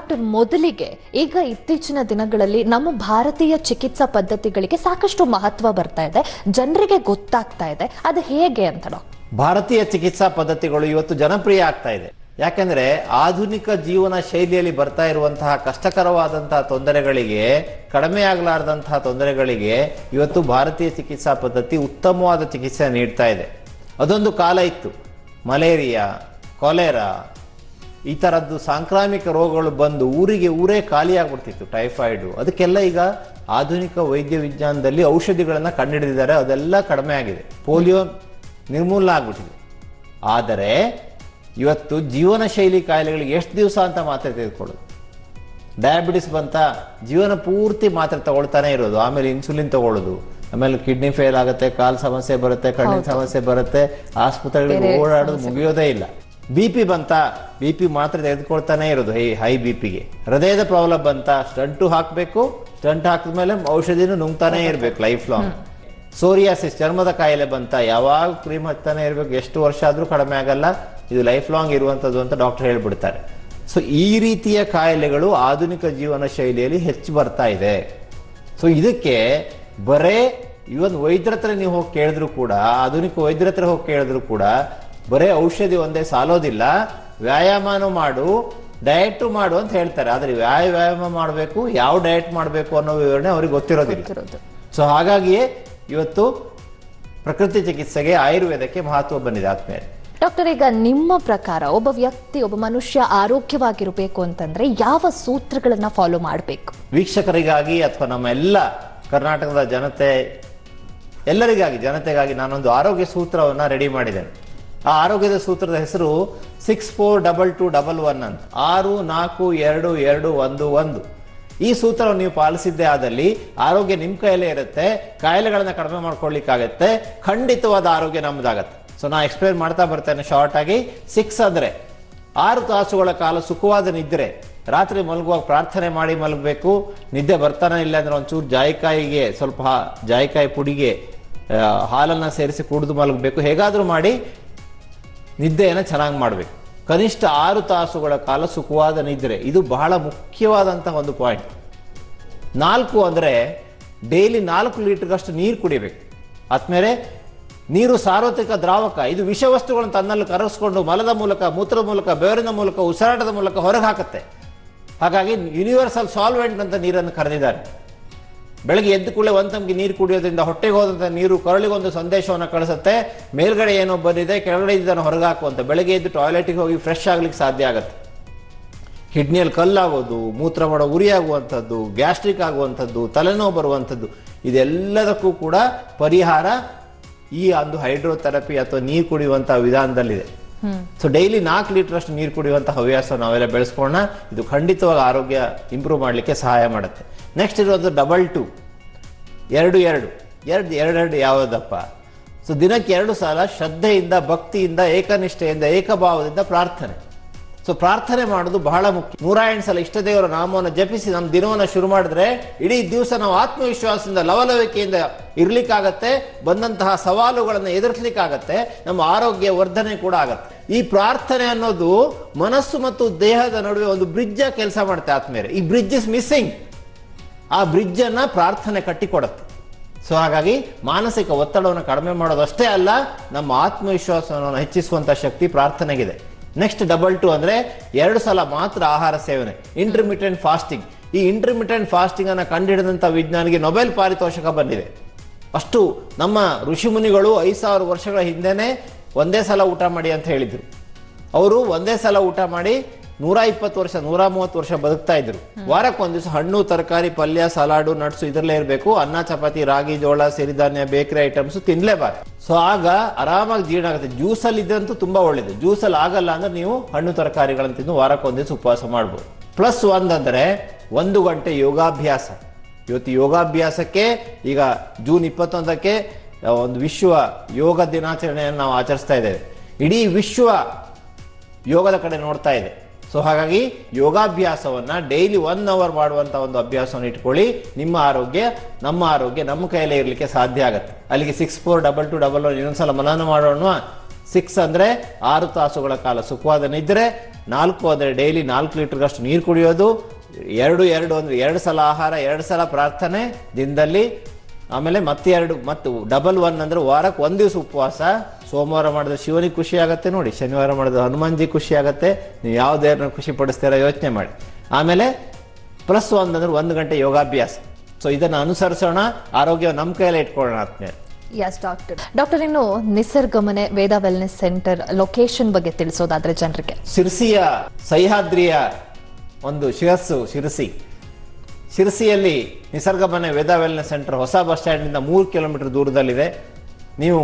ಡಾಕ್ಟರ್ ಮೊದಲಿಗೆ ಈಗ ಇತ್ತೀಚಿನ ದಿನಗಳಲ್ಲಿ ನಮ್ಮ ಭಾರತೀಯ ಚಿಕಿತ್ಸಾ ಪದ್ಧತಿಗಳಿಗೆ ಸಾಕಷ್ಟು ಮಹತ್ವ ಬರ್ತಾ ಇದೆ. ಜನರಿಗೆ ಗೊತ್ತಾಗ್ತಾ ಇದೆ. ಅದು ಹೇಗೆ ಅಂತ ಡಾಕ್ಟರ್? ಭಾರತೀಯ ಚಿಕಿತ್ಸಾ ಪದ್ಧತಿಗಳು ಇವತ್ತು ಜನಪ್ರಿಯ ಆಗ್ತಾ ಇದೆ. ಯಾಕಂದ್ರೆ ಆಧುನಿಕ ಜೀವನ ಶೈಲಿಯಲ್ಲಿ ಬರ್ತಾ ಇರುವಂತಹ ಕಷ್ಟಕರವಾದಂತಹ ತೊಂದರೆಗಳಿಗೆ ಕಡಿಮೆ ಆಗಲಾರದಂತಹ ತೊಂದರೆಗಳಿಗೆ ಇವತ್ತು ಭಾರತೀಯ ಚಿಕಿತ್ಸಾ ಪದ್ಧತಿ ಉತ್ತಮವಾದ ಚಿಕಿತ್ಸೆ ನೀಡ್ತಾ ಇದೆ. ಅದೊಂದು ಕಾಲ ಇತ್ತು. ಮಲೇರಿಯಾ, ಕೊಲೆರಾ ಈ ಥರದ್ದು ಸಾಂಕ್ರಾಮಿಕ ರೋಗಗಳು ಬಂದು ಊರಿಗೆ ಊರೇ ಖಾಲಿಯಾಗ್ಬಿಡ್ತಿತ್ತು ಟೈಫಾಯ್ಡು ಅದಕ್ಕೆಲ್ಲ ಈಗ ಆಧುನಿಕ ವೈದ್ಯ ವಿಜ್ಞಾನದಲ್ಲಿ ಔಷಧಿಗಳನ್ನು ಕಂಡುಹಿಡಿದಿದ್ದಾರೆ ಅದೆಲ್ಲ ಕಡಿಮೆ ಆಗಿದೆ. ಪೋಲಿಯೋ ನಿರ್ಮೂಲನೆ ಆಗ್ಬಿಟ್ಟಿದೆ. ಆದರೆ ಇವತ್ತು ಜೀವನ ಶೈಲಿ ಕಾಯಿಲೆಗಳಿಗೆ ಎಷ್ಟು ದಿವಸ ಅಂತ ಮಾತ್ರೆ ತೆಗೆದುಕೊಳ್ಳೋದು? ಡಯಾಬಿಟಿಸ್ ಬಂತ ಜೀವನ ಪೂರ್ತಿ ಮಾತ್ರೆ ತಗೊಳ್ತಾನೆ ಇರೋದು ಆಮೇಲೆ ಇನ್ಸುಲಿನ್ ತಗೊಳ್ಳೋದು ಆಮೇಲೆ ಕಿಡ್ನಿ ಫೇಲ್ ಆಗುತ್ತೆ ಕಾಲು ಸಮಸ್ಯೆ ಬರುತ್ತೆ ಕಣ್ಣಿನ ಸಮಸ್ಯೆ ಬರುತ್ತೆ ಆಸ್ಪತ್ರೆಗಳಿಗೆ ಓಡಾಡೋದು ಮುಗಿಯೋದೇ ಇಲ್ಲ. ಬಿ ಪಿ ಬಂತ ಬಿ ಪಿ ಮಾತ್ರ ತೆಗೆದುಕೊಳ್ತಾನೆ ಇರೋದು ಹೈ ಹೈ ಬಿ ಪಿಗೆ ಹೃದಯದ ಪ್ರಾಬ್ಲಮ್ ಬಂತ ಸ್ಟಂಟು ಹಾಕಬೇಕು ಸ್ಟಂಟ್ ಹಾಕಿದ್ಮೇಲೆ ಔಷಧಿನೂ ನುಂಗ್ತಾನೆ ಇರಬೇಕು ಲೈಫ್ ಲಾಂಗ್ ಸೋರಿಯಾಸಿಸ್ ಚರ್ಮದ ಕಾಯಿಲೆ ಬಂತ ಯಾವಾಗ ಕ್ರೀಮ್ ಹಚ್ತಾನೆ ಇರಬೇಕು ಎಷ್ಟು ವರ್ಷ ಆದರೂ ಕಡಿಮೆ ಆಗಲ್ಲ ಇದು ಲೈಫ್ ಲಾಂಗ್ ಇರುವಂಥದ್ದು ಅಂತ ಡಾಕ್ಟರ್ ಹೇಳ್ಬಿಡ್ತಾರೆ. ಸೊ ಈ ರೀತಿಯ ಕಾಯಿಲೆಗಳು ಆಧುನಿಕ ಜೀವನ ಶೈಲಿಯಲ್ಲಿ ಹೆಚ್ಚು ಬರ್ತಾ ಇದೆ. ಸೊ ಇದಕ್ಕೆ ಬರೇ ಇವನ್ ವೈದ್ಯರ ಹತ್ರ ನೀವು ಹೋಗಿ ಕೇಳಿದ್ರು ಕೂಡ ಆಧುನಿಕ ವೈದ್ಯರ ಹತ್ರ ಹೋಗಿ ಕೇಳಿದ್ರು ಕೂಡ ಬರೇ ಔಷಧಿ ಒಂದೇ ಸಾಲೋದಿಲ್ಲ ವ್ಯಾಯಾಮನೂ ಮಾಡು ಡಯಟ್ ಮಾಡು ಅಂತ ಹೇಳ್ತಾರೆ. ಆದರೆ ಯಾವ ವ್ಯಾಯಾಮ ಮಾಡಬೇಕು ಯಾವ ಡಯಟ್ ಮಾಡಬೇಕು ಅನ್ನೋ ವಿವರಣೆ ಅವ್ರಿಗೆ ಗೊತ್ತಿರೋದಿಲ್ಲ. ಸೊ ಹಾಗಾಗಿಯೇ ಇವತ್ತು ಪ್ರಕೃತಿ ಚಿಕಿತ್ಸೆಗೆ ಆಯುರ್ವೇದಕ್ಕೆ ಮಹತ್ವ ಬಂದಿದೆ ಆದ್ಮೇಲೆ ಡಾಕ್ಟರ್ ಈಗ ನಿಮ್ಮ ಪ್ರಕಾರ ಒಬ್ಬ ವ್ಯಕ್ತಿ ಒಬ್ಬ ಮನುಷ್ಯ ಆರೋಗ್ಯವಾಗಿರಬೇಕು ಅಂತಂದ್ರೆ ಯಾವ ಸೂತ್ರಗಳನ್ನ ಫಾಲೋ ಮಾಡಬೇಕು? ವೀಕ್ಷಕರಿಗಾಗಿ ಅಥವಾ ನಮ್ಮ ಎಲ್ಲ ಕರ್ನಾಟಕದ ಜನತೆ ಎಲ್ಲರಿಗಾಗಿ ಜನತೆಗಾಗಿ ನಾನೊಂದು ಆರೋಗ್ಯ ಸೂತ್ರವನ್ನು ರೆಡಿ ಮಾಡಿದ್ದೇನೆ. ಆ ಆರೋಗ್ಯದ ಸೂತ್ರದ ಹೆಸರು six four double two double one ಅಂತ. ಆರು, ನಾಲ್ಕು, ಎರಡು ಎರಡು, ಒಂದು ಒಂದು. ಈ ಸೂತ್ರವನ್ನು ನೀವು ಪಾಲಿಸಿದ್ದೇ ಆದಲ್ಲಿ ಆರೋಗ್ಯ ನಿಮ್ಮ ಕೈಯಲ್ಲೇ ಇರುತ್ತೆ, ಕಾಯಿಲೆಗಳನ್ನ ಕಡಿಮೆ ಮಾಡ್ಕೊಳ್ಳಿಕ್ಕಾಗತ್ತೆ, ಖಂಡಿತವಾದ ಆರೋಗ್ಯ ನಮ್ಮದಾಗತ್ತೆ ಸೊ ನಾ ಎಕ್ಸ್ಪ್ಲೇನ್ ಮಾಡ್ತಾ ಬರ್ತೇನೆ ಶಾರ್ಟ್ ಆಗಿ. ಸಿಕ್ಸ್ ಅಂದ್ರೆ ಆರು ತಾಸುಗಳ ಕಾಲ ಸುಖವಾದ ನಿದ್ರೆ. ರಾತ್ರಿ ಮಲಗುವಾಗ ಪ್ರಾರ್ಥನೆ ಮಾಡಿ ಮಲಗಬೇಕು. ನಿದ್ದೆ ಬರ್ತಾನೆ ಇಲ್ಲ ಅಂದ್ರೆ ಒಂಚೂರು ಜಾಯಿಕಾಯಿಗೆ, ಸ್ವಲ್ಪ ಜಾಯಿಕಾಯಿ ಪುಡಿಗೆ ಹಾಲನ್ನು ಹಾಲನ್ನ ಸೇರಿಸಿ ಕುಡಿದು ಮಲಗಬೇಕು. ಹೇಗಾದರೂ ಮಾಡಿ ನಿದ್ದೆಯನ್ನು ಚೆನ್ನಾಗಿ ಮಾಡಬೇಕು. ಕನಿಷ್ಠ ಆರು ತಾಸುಗಳ ಕಾಲ ಸುಖವಾದ ನಿದ್ರೆ. ಇದು ಬಹಳ ಮುಖ್ಯವಾದಂತಹ ಒಂದು ಪಾಯಿಂಟ್ ನಾಲ್ಕು ಅಂದರೆ ಡೈಲಿ ನಾಲ್ಕು ಲೀಟರ್ಗಷ್ಟು ನೀರು ಕುಡಿಬೇಕು. ಆದ್ಮೇಲೆ ನೀರು ಸಾರ್ವತ್ರಿಕ ದ್ರಾವಕ, ಇದು ವಿಷವಸ್ತುಗಳನ್ನು ತನ್ನಲ್ಲಿ ಕರಗಿಸ್ಕೊಂಡು ಮಲದ ಮೂಲಕ, ಮೂತ್ರದ ಮೂಲಕ ಬೆವರಿನ ಮೂಲಕ, ಉಸಿರಾಟದ ಮೂಲಕ ಹೊರಗೆ ಹಾಕುತ್ತೆ. ಹಾಗಾಗಿ ಯೂನಿವರ್ಸಲ್ ಸಾಲ್ವೆಂಟ್ ಅಂತ ನೀರನ್ನು ಕರೆದಿದ್ದಾರೆ. ಬೆಳಗ್ಗೆ ಎದ್ದು ಕೂಡಲೇ ಒಂದು ತಮ್ಗೆ ನೀರು ಕುಡಿಯೋದ್ರಿಂದ ಹೊಟ್ಟೆಗೆ ಹೋದಂಥ ನೀರು ಕರಳಿಗೊಂದು ಸಂದೇಶವನ್ನು ಕಳಿಸುತ್ತೆ. ಮೇಲ್ಗಡೆ ಏನೋ ಬಂದಿದೆ, ಕೆಳಗಡೆ ಇದನ್ನು ಹೊರಗೆ ಹಾಕುವಂತ ಬೆಳಗ್ಗೆ ಎದ್ದು ಟಾಯ್ಲೆಟಿಗೆ ಹೋಗಿ ಫ್ರೆಶ್ ಆಗ್ಲಿಕ್ಕೆ ಸಾಧ್ಯ ಆಗುತ್ತೆ. ಕಿಡ್ನಿಯಲ್ಲಿ ಕಲ್ಲಾಗೋದು, ಮೂತ್ರ ಮಾಡೋ ಉರಿ ಆಗುವಂಥದ್ದು ಗ್ಯಾಸ್ಟ್ರಿಕ್ ಆಗುವಂಥದ್ದು, ತಲೆನೋವು ಬರುವಂಥದ್ದು, ಇದೆಲ್ಲದಕ್ಕೂ ಕೂಡ ಪರಿಹಾರ ಈ ಒಂದು ಹೈಡ್ರೋಥೆರಪಿ ಅಥವಾ ನೀರು ಕುಡಿಯುವಂಥ ವಿಧಾನದಲ್ಲಿದೆ. ಸೊ ಡೈಲಿ ನಾಲ್ಕು ಲೀಟರ್ ಅಷ್ಟು ನೀರು ಕುಡಿಯುವಂಥ ಹವ್ಯಾಸ ನಾವೆಲ್ಲ ಬೆಳೆಸ್ಕೊಳ್ಳೋಣ. ಇದು ಖಂಡಿತವಾಗಿ ಆರೋಗ್ಯ ಇಂಪ್ರೂವ್ ಮಾಡಲಿಕ್ಕೆ ಸಹಾಯ ಮಾಡುತ್ತೆ. ನೆಕ್ಸ್ಟ್ ಇರೋದು ಡಬಲ್ ಟು ಎರಡು ಎರಡು. ಎರಡು ಎರಡೆರಡು ಯಾವುದಪ್ಪ? ಸೊ ದಿನಕ್ಕೆ ಎರಡು ಸಲ ಶ್ರದ್ಧೆಯಿಂದ, ಭಕ್ತಿಯಿಂದ, ಏಕನಿಷ್ಠೆಯಿಂದ, ಏಕಭಾವದಿಂದ ಪ್ರಾರ್ಥನೆ. ಸೊ ಪ್ರಾರ್ಥನೆ ಮಾಡೋದು ಬಹಳ ಮುಖ್ಯ. ನೂರ ಎಂಟು ಸಲ ಇಷ್ಟ ದೇವರ ನಾಮವನ್ನು ಜಪಿಸಿ ನಮ್ಮ ದಿನವನ್ನು ಶುರು ಮಾಡಿದ್ರೆ ಇಡೀ ದಿವಸ ನಾವು ಆತ್ಮವಿಶ್ವಾಸದಿಂದ, ಲವಲವಿಕೆಯಿಂದ ಇರ್ಲಿಕ್ಕಾಗತ್ತೆ, ಬಂದಂತಹ ಸವಾಲುಗಳನ್ನು ಎದುರಿಸ್ಲಿಕ್ಕಾಗತ್ತೆ, ನಮ್ಮ ಆರೋಗ್ಯ ವರ್ಧನೆ ಕೂಡ ಆಗತ್ತೆ. ಈ ಪ್ರಾರ್ಥನೆ ಅನ್ನೋದು ಮನಸ್ಸು ಮತ್ತು ದೇಹದ ನಡುವೆ ಒಂದು ಬ್ರಿಡ್ಜ್ ಕೆಲಸ ಮಾಡುತ್ತೆ ಆತ್ಮೇಲೆ ಈ ಬ್ರಿಡ್ಜ್ ಇಸ್ ಮಿಸ್ಸಿಂಗ್. ಆ ಬ್ರಿಡ್ಜ್ ಅನ್ನ ಪ್ರಾರ್ಥನೆ ಕಟ್ಟಿಕೊಡುತ್ತೆ. ಸೊ ಹಾಗಾಗಿ ಮಾನಸಿಕ ಒತ್ತಡವನ್ನು ಕಡಿಮೆ ಮಾಡೋದು ಅಷ್ಟೇ ಅಲ್ಲ, ನಮ್ಮ ಆತ್ಮವಿಶ್ವಾಸವನ್ನು ಹೆಚ್ಚಿಸುವಂತ ಶಕ್ತಿ ಪ್ರಾರ್ಥನೆಗಿದೆ. ನೆಕ್ಸ್ಟ್ ಡಬಲ್ ಟು ಅಂದ್ರೆ ಎರಡು ಸಲ ಮಾತ್ರ ಆಹಾರ ಸೇವನೆ ಇಂಟರ್ಮಿಟೆಂಟ್ ಫಾಸ್ಟಿಂಗ್ ಈ ಇಂಟರ್ಮಿಟೆಂಟ್ ಅನ್ನ ಕಂಡುಹಿಡಿದಂತ ವಿಜ್ಞಾನಿಗೆ ನೊಬೆಲ್ ಪಾರಿತೋಷಕ ಬಂದಿದೆ. ಅಷ್ಟು ನಮ್ಮ ಋಷಿಮುನಿಗಳು ಐದು ಸಾವಿರ ವರ್ಷಗಳ ಹಿಂದೆನೆ ಒಂದೇ ಸಲ ಊಟ ಮಾಡಿ ಅಂತ ಹೇಳಿದ್ರು. ಅವರು ಒಂದೇ ಸಲ ಊಟ ಮಾಡಿ ನೂರ ಇಪ್ಪತ್ತು ವರ್ಷ ನೂರ ಮೂವತ್ತು ವರ್ಷ ಬದುಕ್ತಾ ಇದ್ರು. ವಾರಕ್ಕೆ ಒಂದ್ ದಿವಸ ಹಣ್ಣು ತರಕಾರಿ ಪಲ್ಯ ಸಲಾಡು ನಟ್ಸು ಇದ್ರಲ್ಲೇ ಇರಬೇಕು. ಅನ್ನ ಚಪಾತಿ ರಾಗಿ ಜೋಳ ಸಿರಿಧಾನ್ಯ ಬೇಕರಿ ಐಟಮ್ಸ್ ತಿನ್ಲೇಬಾರ್ದು. ಸೊ ಆಗ ಆರಾಮಾಗಿ ಜೀರ್ಣ ಆಗುತ್ತೆ. ಜ್ಯೂಸಲ್ಲಿ ಇದ್ರಂತೂ ತುಂಬಾ ಒಳ್ಳೇದು. ಜ್ಯೂಸಲ್ಲಿ ಆಗಲ್ಲ ಅಂದ್ರೆ ನೀವು ಹಣ್ಣು ತರಕಾರಿಗಳನ್ನು ತಿಂದು ವಾರಕ್ಕೆ ಒಂದ್ ದಿವಸ ಉಪವಾಸ ಮಾಡ್ಬೋದು. ಪ್ಲಸ್ ಒಂದಂದ್ರೆ ಒಂದು ಗಂಟೆ ಯೋಗಾಭ್ಯಾಸ. ಇವತ್ತು ಯೋಗಾಭ್ಯಾಸಕ್ಕೆ ಈಗ ಜೂನ್ ಇಪ್ಪತ್ತೊಂದಕ್ಕೆ ಒಂದು ವಿಶ್ವ ಯೋಗ ದಿನಾಚರಣೆಯನ್ನು ನಾವು ಆಚರಿಸ್ತಾ ಇದ್ದೇವೆ. ಇಡೀ ವಿಶ್ವ ಯೋಗದ ಕಡೆ ನೋಡ್ತಾ ಇದೆ. ಸೊ ಹಾಗಾಗಿ ಯೋಗಾಭ್ಯಾಸವನ್ನ ಡೈಲಿ ಒನ್ ಅವರ್ ಮಾಡುವಂತ ಒಂದು ಅಭ್ಯಾಸವನ್ನು ಇಟ್ಕೊಳ್ಳಿ. ನಿಮ್ಮ ಆರೋಗ್ಯ, ನಮ್ಮ ಆರೋಗ್ಯ ನಮ್ಮ ಕೈಯಲ್ಲೇ ಇರಲಿಕ್ಕೆ ಸಾಧ್ಯ ಆಗುತ್ತೆ. ಅಲ್ಲಿಗೆ six four double two double one ಇನ್ನೊಂದ್ಸಲ ಮನನ ಮಾಡೋಣ ಸಿಕ್ಸ್ ಅಂದ್ರೆ ಆರು ತಾಸುಗಳ ಕಾಲ ಸುಖವಾದ ನಿದ್ರೆ, ನಾಲ್ಕು ಅಂದ್ರೆ ಡೈಲಿ ನಾಲ್ಕು ಲೀಟ್ರ್ಗಷ್ಟು ನೀರು ಕುಡಿಯೋದು, ಎರಡು ಎರಡು ಅಂದ್ರೆ ಎರಡು ಸಲ ಆಹಾರ, ಎರಡು ಸಲ ಪ್ರಾರ್ಥನೆ, ದಿನದಲ್ಲಿ ಆಮೇಲೆ ಮತ್ತೆ ಎರಡು ಮತ್ತು ಡಬಲ್ ಒನ್ ಅಂದ್ರೆ ವಾರಕ್ಕೆ ಒಂದು ದಿವಸ ಉಪವಾಸ. ಸೋಮವಾರ ಮಾಡಿದ್ರೆ ಶಿವನಿಗೆ ಖುಷಿ ಆಗುತ್ತೆ ನೋಡಿ ಶನಿವಾರ ಮಾಡಿದ್ರೆ ಹನುಮಾನ್ಜಿ ಖುಷಿ ಆಗುತ್ತೆ. ನೀವು ಯಾವ ದೇವ್ರನ್ನ ಖುಷಿ ಪಡಿಸ್ತೀರ ಯೋಚನೆ ಮಾಡಿ. ಆಮೇಲೆ ಪ್ಲಸ್ ಒನ್ ಅಂದ್ರೆ ಒಂದು ಗಂಟೆ ಯೋಗಾಭ್ಯಾಸ. ಸೊ ಇದನ್ನು ಅನುಸರಿಸೋಣ ಆರೋಗ್ಯ ನಮ್ಮ ಕೈಯಲ್ಲಿ ಇಟ್ಕೊಳ್ಳೋಣ ಆತ್ಮೇಲೆ ಎಸ್ ಡಾಕ್ಟರ್ ಡಾಕ್ಟರ್ ಇನ್ನು Nisargamane Veda wellness centre location ಬಗ್ಗೆ ತಿಳಿಸೋದಾದ್ರೆ ಜನರಿಗೆ. ಶಿರಸಿಯ ಸಹ್ಯಾದ್ರಿಯ ಒಂದು ಶಿರಸ್ಸು ಶಿರಸಿ. ಶಿರಸಿಯಲ್ಲಿ ನಿಸರ್ಗಮನೆ ವೇದಾ ವೆಲ್ನೆಸ್ ಸೆಂಟರ್ ಹೊಸ ಬಸ್ ಸ್ಟ್ಯಾಂಡ್ನಿಂದ ಮೂರು ಕಿಲೋಮೀಟರ್ ದೂರದಲ್ಲಿದೆ. ನೀವು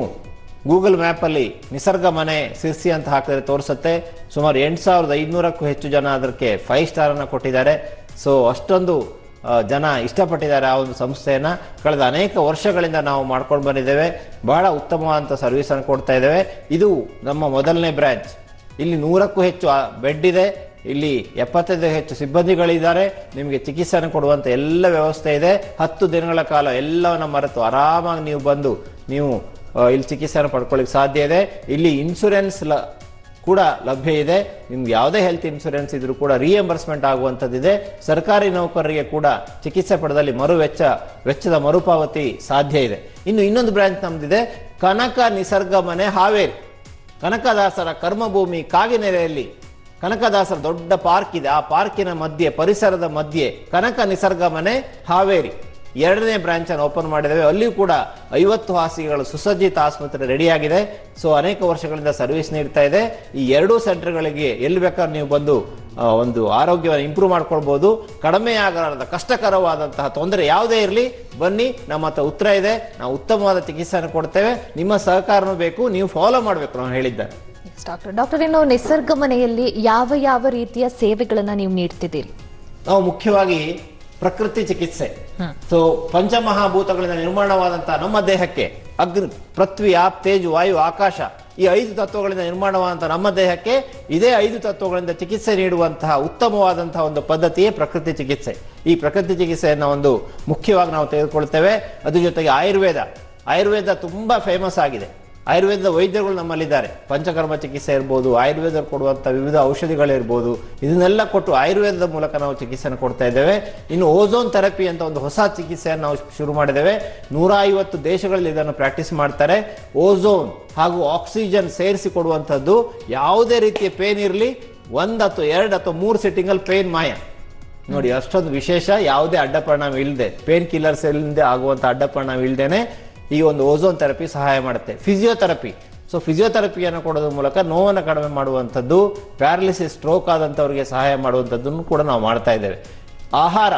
ಗೂಗಲ್ ಮ್ಯಾಪಲ್ಲಿ ನಿಸರ್ಗ ಮನೆ ಸಿರ್ಸಿ ಅಂತ ಹಾಕಿದ್ರೆ ತೋರಿಸುತ್ತೆ. ಸುಮಾರು ಎಂಟು ಸಾವಿರದ ಐದುನೂರಕ್ಕೂ ಹೆಚ್ಚು ಜನ ಅದಕ್ಕೆ ಫೈವ್ ಸ್ಟಾರನ್ನು ಕೊಟ್ಟಿದ್ದಾರೆ. ಸೊ ಅಷ್ಟೊಂದು ಜನ ಇಷ್ಟಪಟ್ಟಿದ್ದಾರೆ ಆ ಒಂದು ಸಂಸ್ಥೆಯನ್ನು. ಕಳೆದ ಅನೇಕ ವರ್ಷಗಳಿಂದ ನಾವು ಮಾಡ್ಕೊಂಡು ಬಂದಿದ್ದೇವೆ. ಬಹಳ ಉತ್ತಮವಾದಂಥ ಸರ್ವಿಸನ್ನು ಕೊಡ್ತಾ ಇದ್ದೇವೆ. ಇದು ನಮ್ಮ ಮೊದಲನೇ ಬ್ರಾಂಚ್ ಇಲ್ಲಿ ನೂರಕ್ಕೂ ಹೆಚ್ಚು ಬೆಡ್ ಇದೆ. ಇಲ್ಲಿ ಎಪ್ಪತ್ತೈದು ಹೆಚ್ಚು ಸಿಬ್ಬಂದಿಗಳಿದ್ದಾರೆ. ನಿಮಗೆ ಚಿಕಿತ್ಸೆಯನ್ನು ಕೊಡುವಂಥ ಎಲ್ಲ ವ್ಯವಸ್ಥೆ ಇದೆ. ಹತ್ತು ದಿನಗಳ ಕಾಲ ಎಲ್ಲವನ್ನು ಮರೆತು ಆರಾಮಾಗಿ ನೀವು ಬಂದು ನೀವು ಇಲ್ಲಿ ಚಿಕಿತ್ಸೆಯನ್ನು ಪಡ್ಕೊಳ್ಳಿಕ್ಕೆ ಸಾಧ್ಯ ಇದೆ. ಇಲ್ಲಿ ಇನ್ಶೂರೆನ್ಸ್ ಲ ಕೂಡ ಲಭ್ಯ ಇದೆ. ನಿಮ್ಗೆ ಯಾವುದೇ ಹೆಲ್ತ್ ಇನ್ಶೂರೆನ್ಸ್ ಇದ್ರೂ ಕೂಡ ರಿಎಂಬರ್ಸ್ಮೆಂಟ್ ಆಗುವಂಥದ್ದಿದೆ. ಸರ್ಕಾರಿ ನೌಕರರಿಗೆ ಕೂಡ ಚಿಕಿತ್ಸೆ ಪಡೆದಲ್ಲಿ ಮರು ವೆಚ್ಚ, ವೆಚ್ಚದ ಮರುಪಾವತಿ ಸಾಧ್ಯ ಇದೆ. ಇನ್ನು ಇನ್ನೊಂದು ಬ್ರಾಂಚ್ ನಮ್ದಿದೆ. ಕನಕ ನಿಸರ್ಗ ಮನೆ ಹಾವೇರಿ. ಕನಕದಾಸರ ಕರ್ಮಭೂಮಿ ಕಾಗಿನೆಲೆಯಲ್ಲಿ ಕನಕದಾಸರ ದೊಡ್ಡ ಪಾರ್ಕ್ ಇದೆ. ಆ ಪಾರ್ಕಿನ ಮಧ್ಯೆ, ಪರಿಸರದ ಮಧ್ಯೆ ಕನಕ ನಿಸರ್ಗ ಮನೆ ಹಾವೇರಿ. ಎರಡನೇ ಬ್ರಾಂಚ್ ಅನ್ನು ಓಪನ್ ಮಾಡಿದ್ದೇವೆ. ಅಲ್ಲಿಯೂ ಕೂಡ ಐವತ್ತು ಹಾಸಿಗೆಗಳು ಸುಸಜ್ಜಿತ ಆಸ್ಪತ್ರೆ ರೆಡಿಯಾಗಿದೆ. ಸೊ ಅನೇಕ ವರ್ಷಗಳಿಂದ ಸರ್ವಿಸ್ ನೀಡ್ತಾ ಇದೆ. ಈ ಎರಡೂ ಸೆಂಟರ್ಗಳಿಗೆ ಎಲ್ಲಿ ಬೇಕಾದ್ರೂ ನೀವು ಬಂದು ಒಂದು ಆರೋಗ್ಯವನ್ನು ಇಂಪ್ರೂವ್ ಮಾಡ್ಕೊಳ್ಬೋದು. ಕಡಿಮೆ ಆಗಲಾರದ ಕಷ್ಟಕರವಾದಂತಹ ತೊಂದರೆ ಯಾವುದೇ ಇರಲಿ, ಬನ್ನಿ, ನಮ್ಮ ಹತ್ರ ಉತ್ತರ ಇದೆ. ನಾವು ಉತ್ತಮವಾದ ಚಿಕಿತ್ಸೆಯನ್ನು ಕೊಡ್ತೇವೆ. ನಿಮ್ಮ ಸಹಕಾರನೂ ಬೇಕು. ನೀವು ಫಾಲೋ ಮಾಡಬೇಕು ನಾವು ಹೇಳಿದ್ದಾರೆ ಡಾಕ್ಟರ್ ಡಾಕ್ಟರ್ ಇನ್ನು ನಿಸರ್ಗ ಮನೆಯಲ್ಲಿ ಯಾವ ಯಾವ ರೀತಿಯ ಸೇವೆಗಳನ್ನ ನೀವು ನೀಡ್ತಿದ್ದೀರಿ? ನಾವು ಮುಖ್ಯವಾಗಿ ಪ್ರಕೃತಿ ಚಿಕಿತ್ಸೆ. ಸೊ ಪಂಚಮಹಾಭೂತಗಳಿಂದ ನಿರ್ಮಾಣವಾದಂತಹ ನಮ್ಮ ದೇಹಕ್ಕೆ ಅಗ್ನಿ ಪೃಥ್ವಿ ಆಪ್ ತೇಜು ವಾಯು ಆಕಾಶ ಈ ಐದು ತತ್ವಗಳಿಂದ ನಿರ್ಮಾಣವಾದಂತಹ ನಮ್ಮ ದೇಹಕ್ಕೆ ಇದೇ ಐದು ತತ್ವಗಳಿಂದ ಚಿಕಿತ್ಸೆ ನೀಡುವಂತಹ ಉತ್ತಮವಾದಂತಹ ಒಂದು ಪದ್ಧತಿಯೇ ಪ್ರಕೃತಿ ಚಿಕಿತ್ಸೆ. ಈ ಪ್ರಕೃತಿ ಚಿಕಿತ್ಸೆಯನ್ನು ಒಂದು ಮುಖ್ಯವಾಗಿ ನಾವು ತೆಗೆದುಕೊಳ್ತೇವೆ. ಅದ್ರ ಜೊತೆಗೆ ಆಯುರ್ವೇದ. ಆಯುರ್ವೇದ ತುಂಬಾ ಫೇಮಸ್ ಆಗಿದೆ. ಆಯುರ್ವೇದದ ವೈದ್ಯರುಗಳು ನಮ್ಮಲ್ಲಿದ್ದಾರೆ. ಪಂಚಕರ್ಮ ಚಿಕಿತ್ಸೆ ಇರ್ಬೋದು, ಆಯುರ್ವೇದ ಕೊಡುವಂಥ ವಿವಿಧ ಔಷಧಿಗಳಿರ್ಬೋದು ಇದನ್ನೆಲ್ಲ ಕೊಟ್ಟು ಆಯುರ್ವೇದದ ಮೂಲಕ ನಾವು ಚಿಕಿತ್ಸೆಯನ್ನು ಕೊಡ್ತಾ ಇದ್ದೇವೆ. ಇನ್ನು ಓಝೋನ್ ಥೆರಪಿ ಅಂತ ಒಂದು ಹೊಸ ಚಿಕಿತ್ಸೆಯನ್ನು ನಾವು ಶುರು ಮಾಡಿದ್ದೇವೆ. ನೂರ ಐವತ್ತು ದೇಶಗಳಲ್ಲಿ ಇದನ್ನು ಪ್ರಾಕ್ಟೀಸ್ ಮಾಡ್ತಾರೆ. ಓಝೋನ್ ಹಾಗೂ ಆಕ್ಸಿಜನ್ ಸೇರಿಸಿ ಕೊಡುವಂಥದ್ದು ಯಾವುದೇ ರೀತಿಯ ಪೇನ್ ಇರಲಿ, ಒಂದು ಅಥವಾ ಎರಡು ಅಥವಾ ಮೂರು ಸಿಟ್ಟಿಂಗಲ್ಲಿ ಪೇನ್ ಮಾಯ. ನೋಡಿ, ಅಷ್ಟೊಂದು ವಿಶೇಷ, ಯಾವುದೇ ಅಡ್ಡ ಪರಿಣಾಮ ಇಲ್ಲದೆ ಪೇನ್ ಕಿಲ್ಲರ್ಸ್ ಇಲ್ಲದೆ ಆಗುವಂಥ ಅಡ್ಡ ಪರಿಣಾಮ ಇಲ್ಲದೇನೆ ಈ ಒಂದು ಓಝೋನ್ ಥೆರಪಿ ಸಹಾಯ ಮಾಡುತ್ತೆ. ಫಿಸಿಯೋಥೆರಪಿ ಸೊ ಫಿಸಿಯೋಥೆರಪಿಯನ್ನು ಕೊಡೋದ್ರ ಮೂಲಕ ನೋವನ್ನು ಕಡಿಮೆ ಮಾಡುವಂಥದ್ದು ಪ್ಯಾರಲಿಸಿಸ್ ಸ್ಟ್ರೋಕ್ ಆದಂಥವ್ರಿಗೆ ಸಹಾಯ ಮಾಡುವಂಥದ್ದನ್ನು ಕೂಡ ನಾವು ಮಾಡ್ತಾ ಇದ್ದೇವೆ. ಆಹಾರ.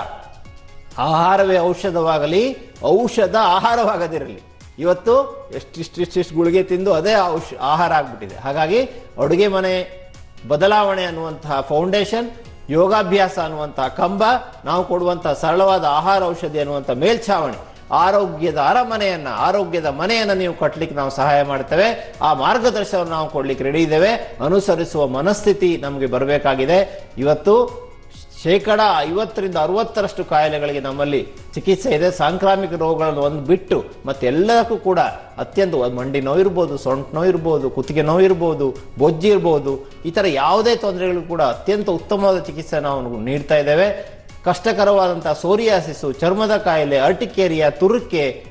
ಆಹಾರವೇ ಔಷಧವಾಗಲಿ, ಔಷಧ ಆಹಾರವಾಗದಿರಲಿ. ಇವತ್ತು ಎಷ್ಟಿಷ್ಟಿಷ್ಟಿಷ್ಟು ಗುಳಿಗೆ ತಿಂದು ಅದೇ ಔಷ, ಆಹಾರ ಆಗಿಬಿಟ್ಟಿದೆ. ಹಾಗಾಗಿ ಅಡುಗೆ ಮನೆ ಬದಲಾವಣೆ ಅನ್ನುವಂತಹ ಫೌಂಡೇಶನ್ ಯೋಗಾಭ್ಯಾಸ ಅನ್ನುವಂತಹ ಕಂಬ, ನಾವು ಕೊಡುವಂತಹ ಸರಳವಾದ ಆಹಾರ ಔಷಧಿ ಅನ್ನುವಂಥ ಮೇಲ್ಛಾವಣಿ. ಆರೋಗ್ಯದ ಅರಮನೆಯನ್ನು, ಆರೋಗ್ಯದ ಮನೆಯನ್ನ ನೀವು ಕಟ್ಟಲಿಕ್ಕೆ ನಾವು ಸಹಾಯ ಮಾಡ್ತೇವೆ. ಆ ಮಾರ್ಗದರ್ಶನವನ್ನು ನಾವು ಕೊಡ್ಲಿಕ್ಕೆ ರೆಡಿ ಇದ್ದೇವೆ. ಅನುಸರಿಸುವ ಮನಸ್ಥಿತಿ ನಮಗೆ ಬರಬೇಕಾಗಿದೆ. ಇವತ್ತು ಶೇಕಡ ಐವತ್ತರಿಂದ ಅರವತ್ತರಷ್ಟು ಕಾಯಿಲೆಗಳಿಗೆ ನಮ್ಮಲ್ಲಿ ಚಿಕಿತ್ಸೆ ಇದೆ. ಸಾಂಕ್ರಾಮಿಕ ರೋಗಗಳನ್ನು ಒಂದು ಬಿಟ್ಟು ಮತ್ತೆ ಎಲ್ಲದಕ್ಕೂ ಕೂಡ ಅತ್ಯಂತ ಮಂಡಿ ನೋವು ಇರ್ಬೋದು, ಸೊಂಟ ನೋವು ಇರ್ಬೋದು, ಕುತ್ತಿಗೆ ನೋವು ಇರ್ಬೋದು, ಬೊಜ್ಜಿ ಇರ್ಬೋದು, ಈ ಯಾವುದೇ ತೊಂದರೆಗಳು ಕೂಡ ಅತ್ಯಂತ ಉತ್ತಮವಾದ ಚಿಕಿತ್ಸೆ ನಾವು ನೀಡ್ತಾ ಇದ್ದೇವೆ. ಕಷ್ಟಕರವಾದಂತಹ ಸೋರಿಯಾಸಿಸು, ಚರ್ಮದ ಕಾಯಿಲೆ, ಅರ್ಟಿಕೇರಿಯಾ, ತುರುಕೆ,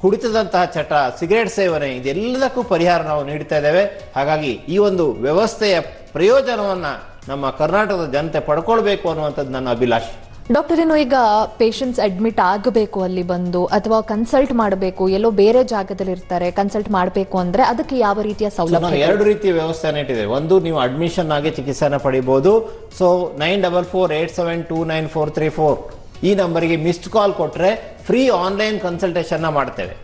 ಕುಡಿತದಂತಹ ಚಟ, ಸಿಗರೇಟ್ ಸೇವನೆ, ಇದೆಲ್ಲದಕ್ಕೂ ಪರಿಹಾರ ನಾವು ನೀಡ್ತಾ ಇದ್ದೇವೆ. ಹಾಗಾಗಿ ಈ ಒಂದು ವ್ಯವಸ್ಥೆಯ ಪ್ರಯೋಜನವನ್ನ ನಮ್ಮ ಕರ್ನಾಟಕದ ಜನತೆ ಪಡ್ಕೊಳ್ಬೇಕು ಅನ್ನುವಂಥದ್ದು ನನ್ನ ಅಭಿಲಾಷೆ. ಡಾಕ್ಟರ್ ಏನು ಈಗ ಪೇಷಂಟ್ಸ್ ಅಡ್ಮಿಟ್ ಆಗಬೇಕು ಅಲ್ಲಿ ಬಂದು ಅಥವಾ ಕನ್ಸಲ್ಟ್ ಮಾಡಬೇಕು ಎಲ್ಲೋ ಬೇರೆ ಜಾಗದಲ್ಲಿ ಇರ್ತಾರೆ ಕನ್ಸಲ್ಟ್ ಮಾಡಬೇಕು ಅಂದ್ರೆ ಅದಕ್ಕೆ ಯಾವ ರೀತಿಯ ಸೌಲಭ್ಯ? ಎರಡು ರೀತಿಯ ವ್ಯವಸ್ಥೆ ಇಟ್ಟಿದೆ ಒಂದು ನೀವು ಅಡ್ಮಿಷನ್ ಆಗಿ ಚಿಕಿತ್ಸೆನ ಪಡಿಬಹುದು so nine double four eight seven two nine four three four ಈ ನಂಬರ್ಗೆ ಮಿಸ್ಡ್ ಕಾಲ್ ಕೊಟ್ರೆ ಫ್ರೀ ಆನ್ಲೈನ್ ಕನ್ಸಲ್ಟೇಷನ್ ಮಾಡ್ತೇವೆ.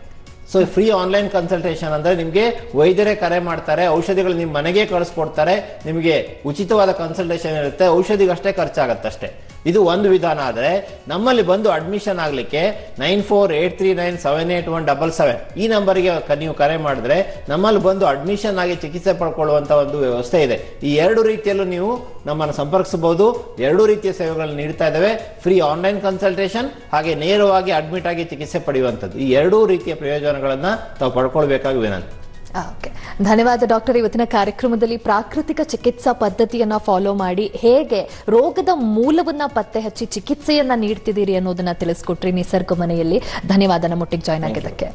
ಸೊ ಫ್ರೀ ಆನ್ಲೈನ್ ಕನ್ಸಲ್ಟೇಷನ್ ಅಂದ್ರೆ ನಿಮಗೆ ವೈದ್ಯರೇ ಕರೆ ಮಾಡ್ತಾರೆ ಔಷಧಿಗಳು ನಿಮ್ಮ ಮನೆಗೆ ಕಳಿಸ್ಕೊಡ್ತಾರೆ ನಿಮಗೆ ಉಚಿತವಾದ ಕನ್ಸಲ್ಟೇಷನ್ ಇರುತ್ತೆ ಔಷಧಿಗಷ್ಟೇ ಖರ್ಚಾಗತ್ತೆ ಅಷ್ಟೇ ಇದು ಒಂದು ವಿಧಾನ ಆದರೆ ನಮ್ಮಲ್ಲಿ ಬಂದು ಅಡ್ಮಿಷನ್ ಆಗಲಿಕ್ಕೆ nine four eight three nine seven eight one double seven ಈ ನಂಬರ್ಗೆ ನೀವು ಕರೆ ಮಾಡಿದ್ರೆ ನಮ್ಮಲ್ಲಿ ಬಂದು ಅಡ್ಮಿಷನ್ ಆಗಿ ಚಿಕಿತ್ಸೆ ಪಡ್ಕೊಳ್ಳುವಂಥ ಒಂದು ವ್ಯವಸ್ಥೆ ಇದೆ. ಈ ಎರಡು ರೀತಿಯಲ್ಲೂ ನೀವು ನಮ್ಮನ್ನು ಸಂಪರ್ಕಿಸಬಹುದು. ಎರಡು ರೀತಿಯ ಸೇವೆಗಳನ್ನು ನೀಡ್ತಾ ಇದ್ದಾವೆ. ಫ್ರೀ ಆನ್ಲೈನ್ ಕನ್ಸಲ್ಟೇಷನ್ ಹಾಗೆ ನೇರವಾಗಿ ಅಡ್ಮಿಟ್ ಆಗಿ ಚಿಕಿತ್ಸೆ ಪಡೆಯುವಂಥದ್ದು. ಈ ಎರಡೂ ರೀತಿಯ ಪ್ರಯೋಜನಗಳನ್ನು ತಾವು ಪಡ್ಕೊಳ್ಬೇಕಾಗಿ ವಿನಂತಿ. ಓಕೆ ಧನ್ಯವಾದ ಡಾಕ್ಟರ್. ಇವತ್ತಿನ ಕಾರ್ಯಕ್ರಮದಲ್ಲಿ ಪ್ರಾಕೃತಿಕ ಚಿಕಿತ್ಸಾ ಪದ್ಧತಿಯನ್ನ ಫಾಲೋ ಮಾಡಿ ಹೇಗೆ ರೋಗದ ಮೂಲವನ್ನ ಪತ್ತೆ ಹಚ್ಚಿ ಚಿಕಿತ್ಸೆಯನ್ನ ನೀಡ್ತಿದ್ದೀರಿ ಅನ್ನೋದನ್ನ ತಿಳಿಸ್ಕೊಟ್ರಿ ನಿಸರ್ಗ ಮನೆಯಲ್ಲಿ. ಧನ್ಯವಾದ. ನಮ್ಮೊಟ್ಟಿಗೆ ಜಾಯ್ನ್ ಆಗಿದ್ದಕ್ಕೆ.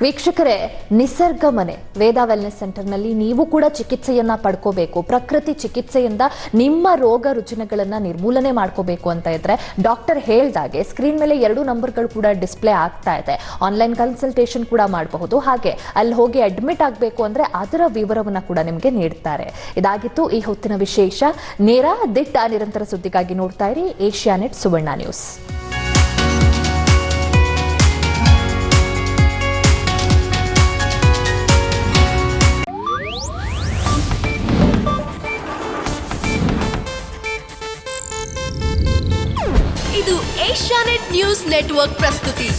ವೀಕ್ಷಕರೇ ನಿಸರ್ಗ ಮನೆ ವೇದ ವೆಲ್ನೆಸ್ ಸೆಂಟರ್ನಲ್ಲಿ ನೀವು ಕೂಡ ಚಿಕಿತ್ಸೆಯನ್ನ ಪಡ್ಕೋಬೇಕು. ಪ್ರಕೃತಿ ಚಿಕಿತ್ಸೆಯಿಂದ ನಿಮ್ಮ ರೋಗ ರುಜಿನಗಳನ್ನ ನಿರ್ಮೂಲನೆ ಮಾಡ್ಕೋಬೇಕು ಅಂತ ಇದ್ರೆ ಡಾಕ್ಟರ್ ಹೇಳ್ದಾಗೆ ಸ್ಕ್ರೀನ್ ಮೇಲೆ ಎರಡು ನಂಬರ್ಗಳು ಕೂಡ ಡಿಸ್ಪ್ಲೇ ಆಗ್ತಾ ಇದೆ. ಆನ್ಲೈನ್ ಕನ್ಸಲ್ಟೇಷನ್ ಕೂಡ ಮಾಡಬಹುದು. ಹಾಗೆ ಅಲ್ಲಿ ಹೋಗಿ ಅಡ್ಮಿಟ್ ಆಗಬೇಕು ಅಂದ್ರೆ ಅದರ ವಿವರವನ್ನು ಕೂಡ ನಿಮಗೆ ನೀಡ್ತಾರೆ. ಇದಾಗಿತ್ತು ಈ ಹೊತ್ತಿನ ವಿಶೇಷ. ನೇರ, ದಿಟ್ಟ, ನಿರಂತರ ಸುದ್ದಿಗಾಗಿ ನೋಡ್ತಾ ಇರಿ ಏಷ್ಯಾನೆಟ್ ಸುವರ್ಣ ನ್ಯೂಸ್. ಇದು ಏಷ್ಯಾನೆಟ್ ನ್ಯೂಸ್ ನೆಟ್ವರ್ಕ್ ಪ್ರಸ್ತುತಿ.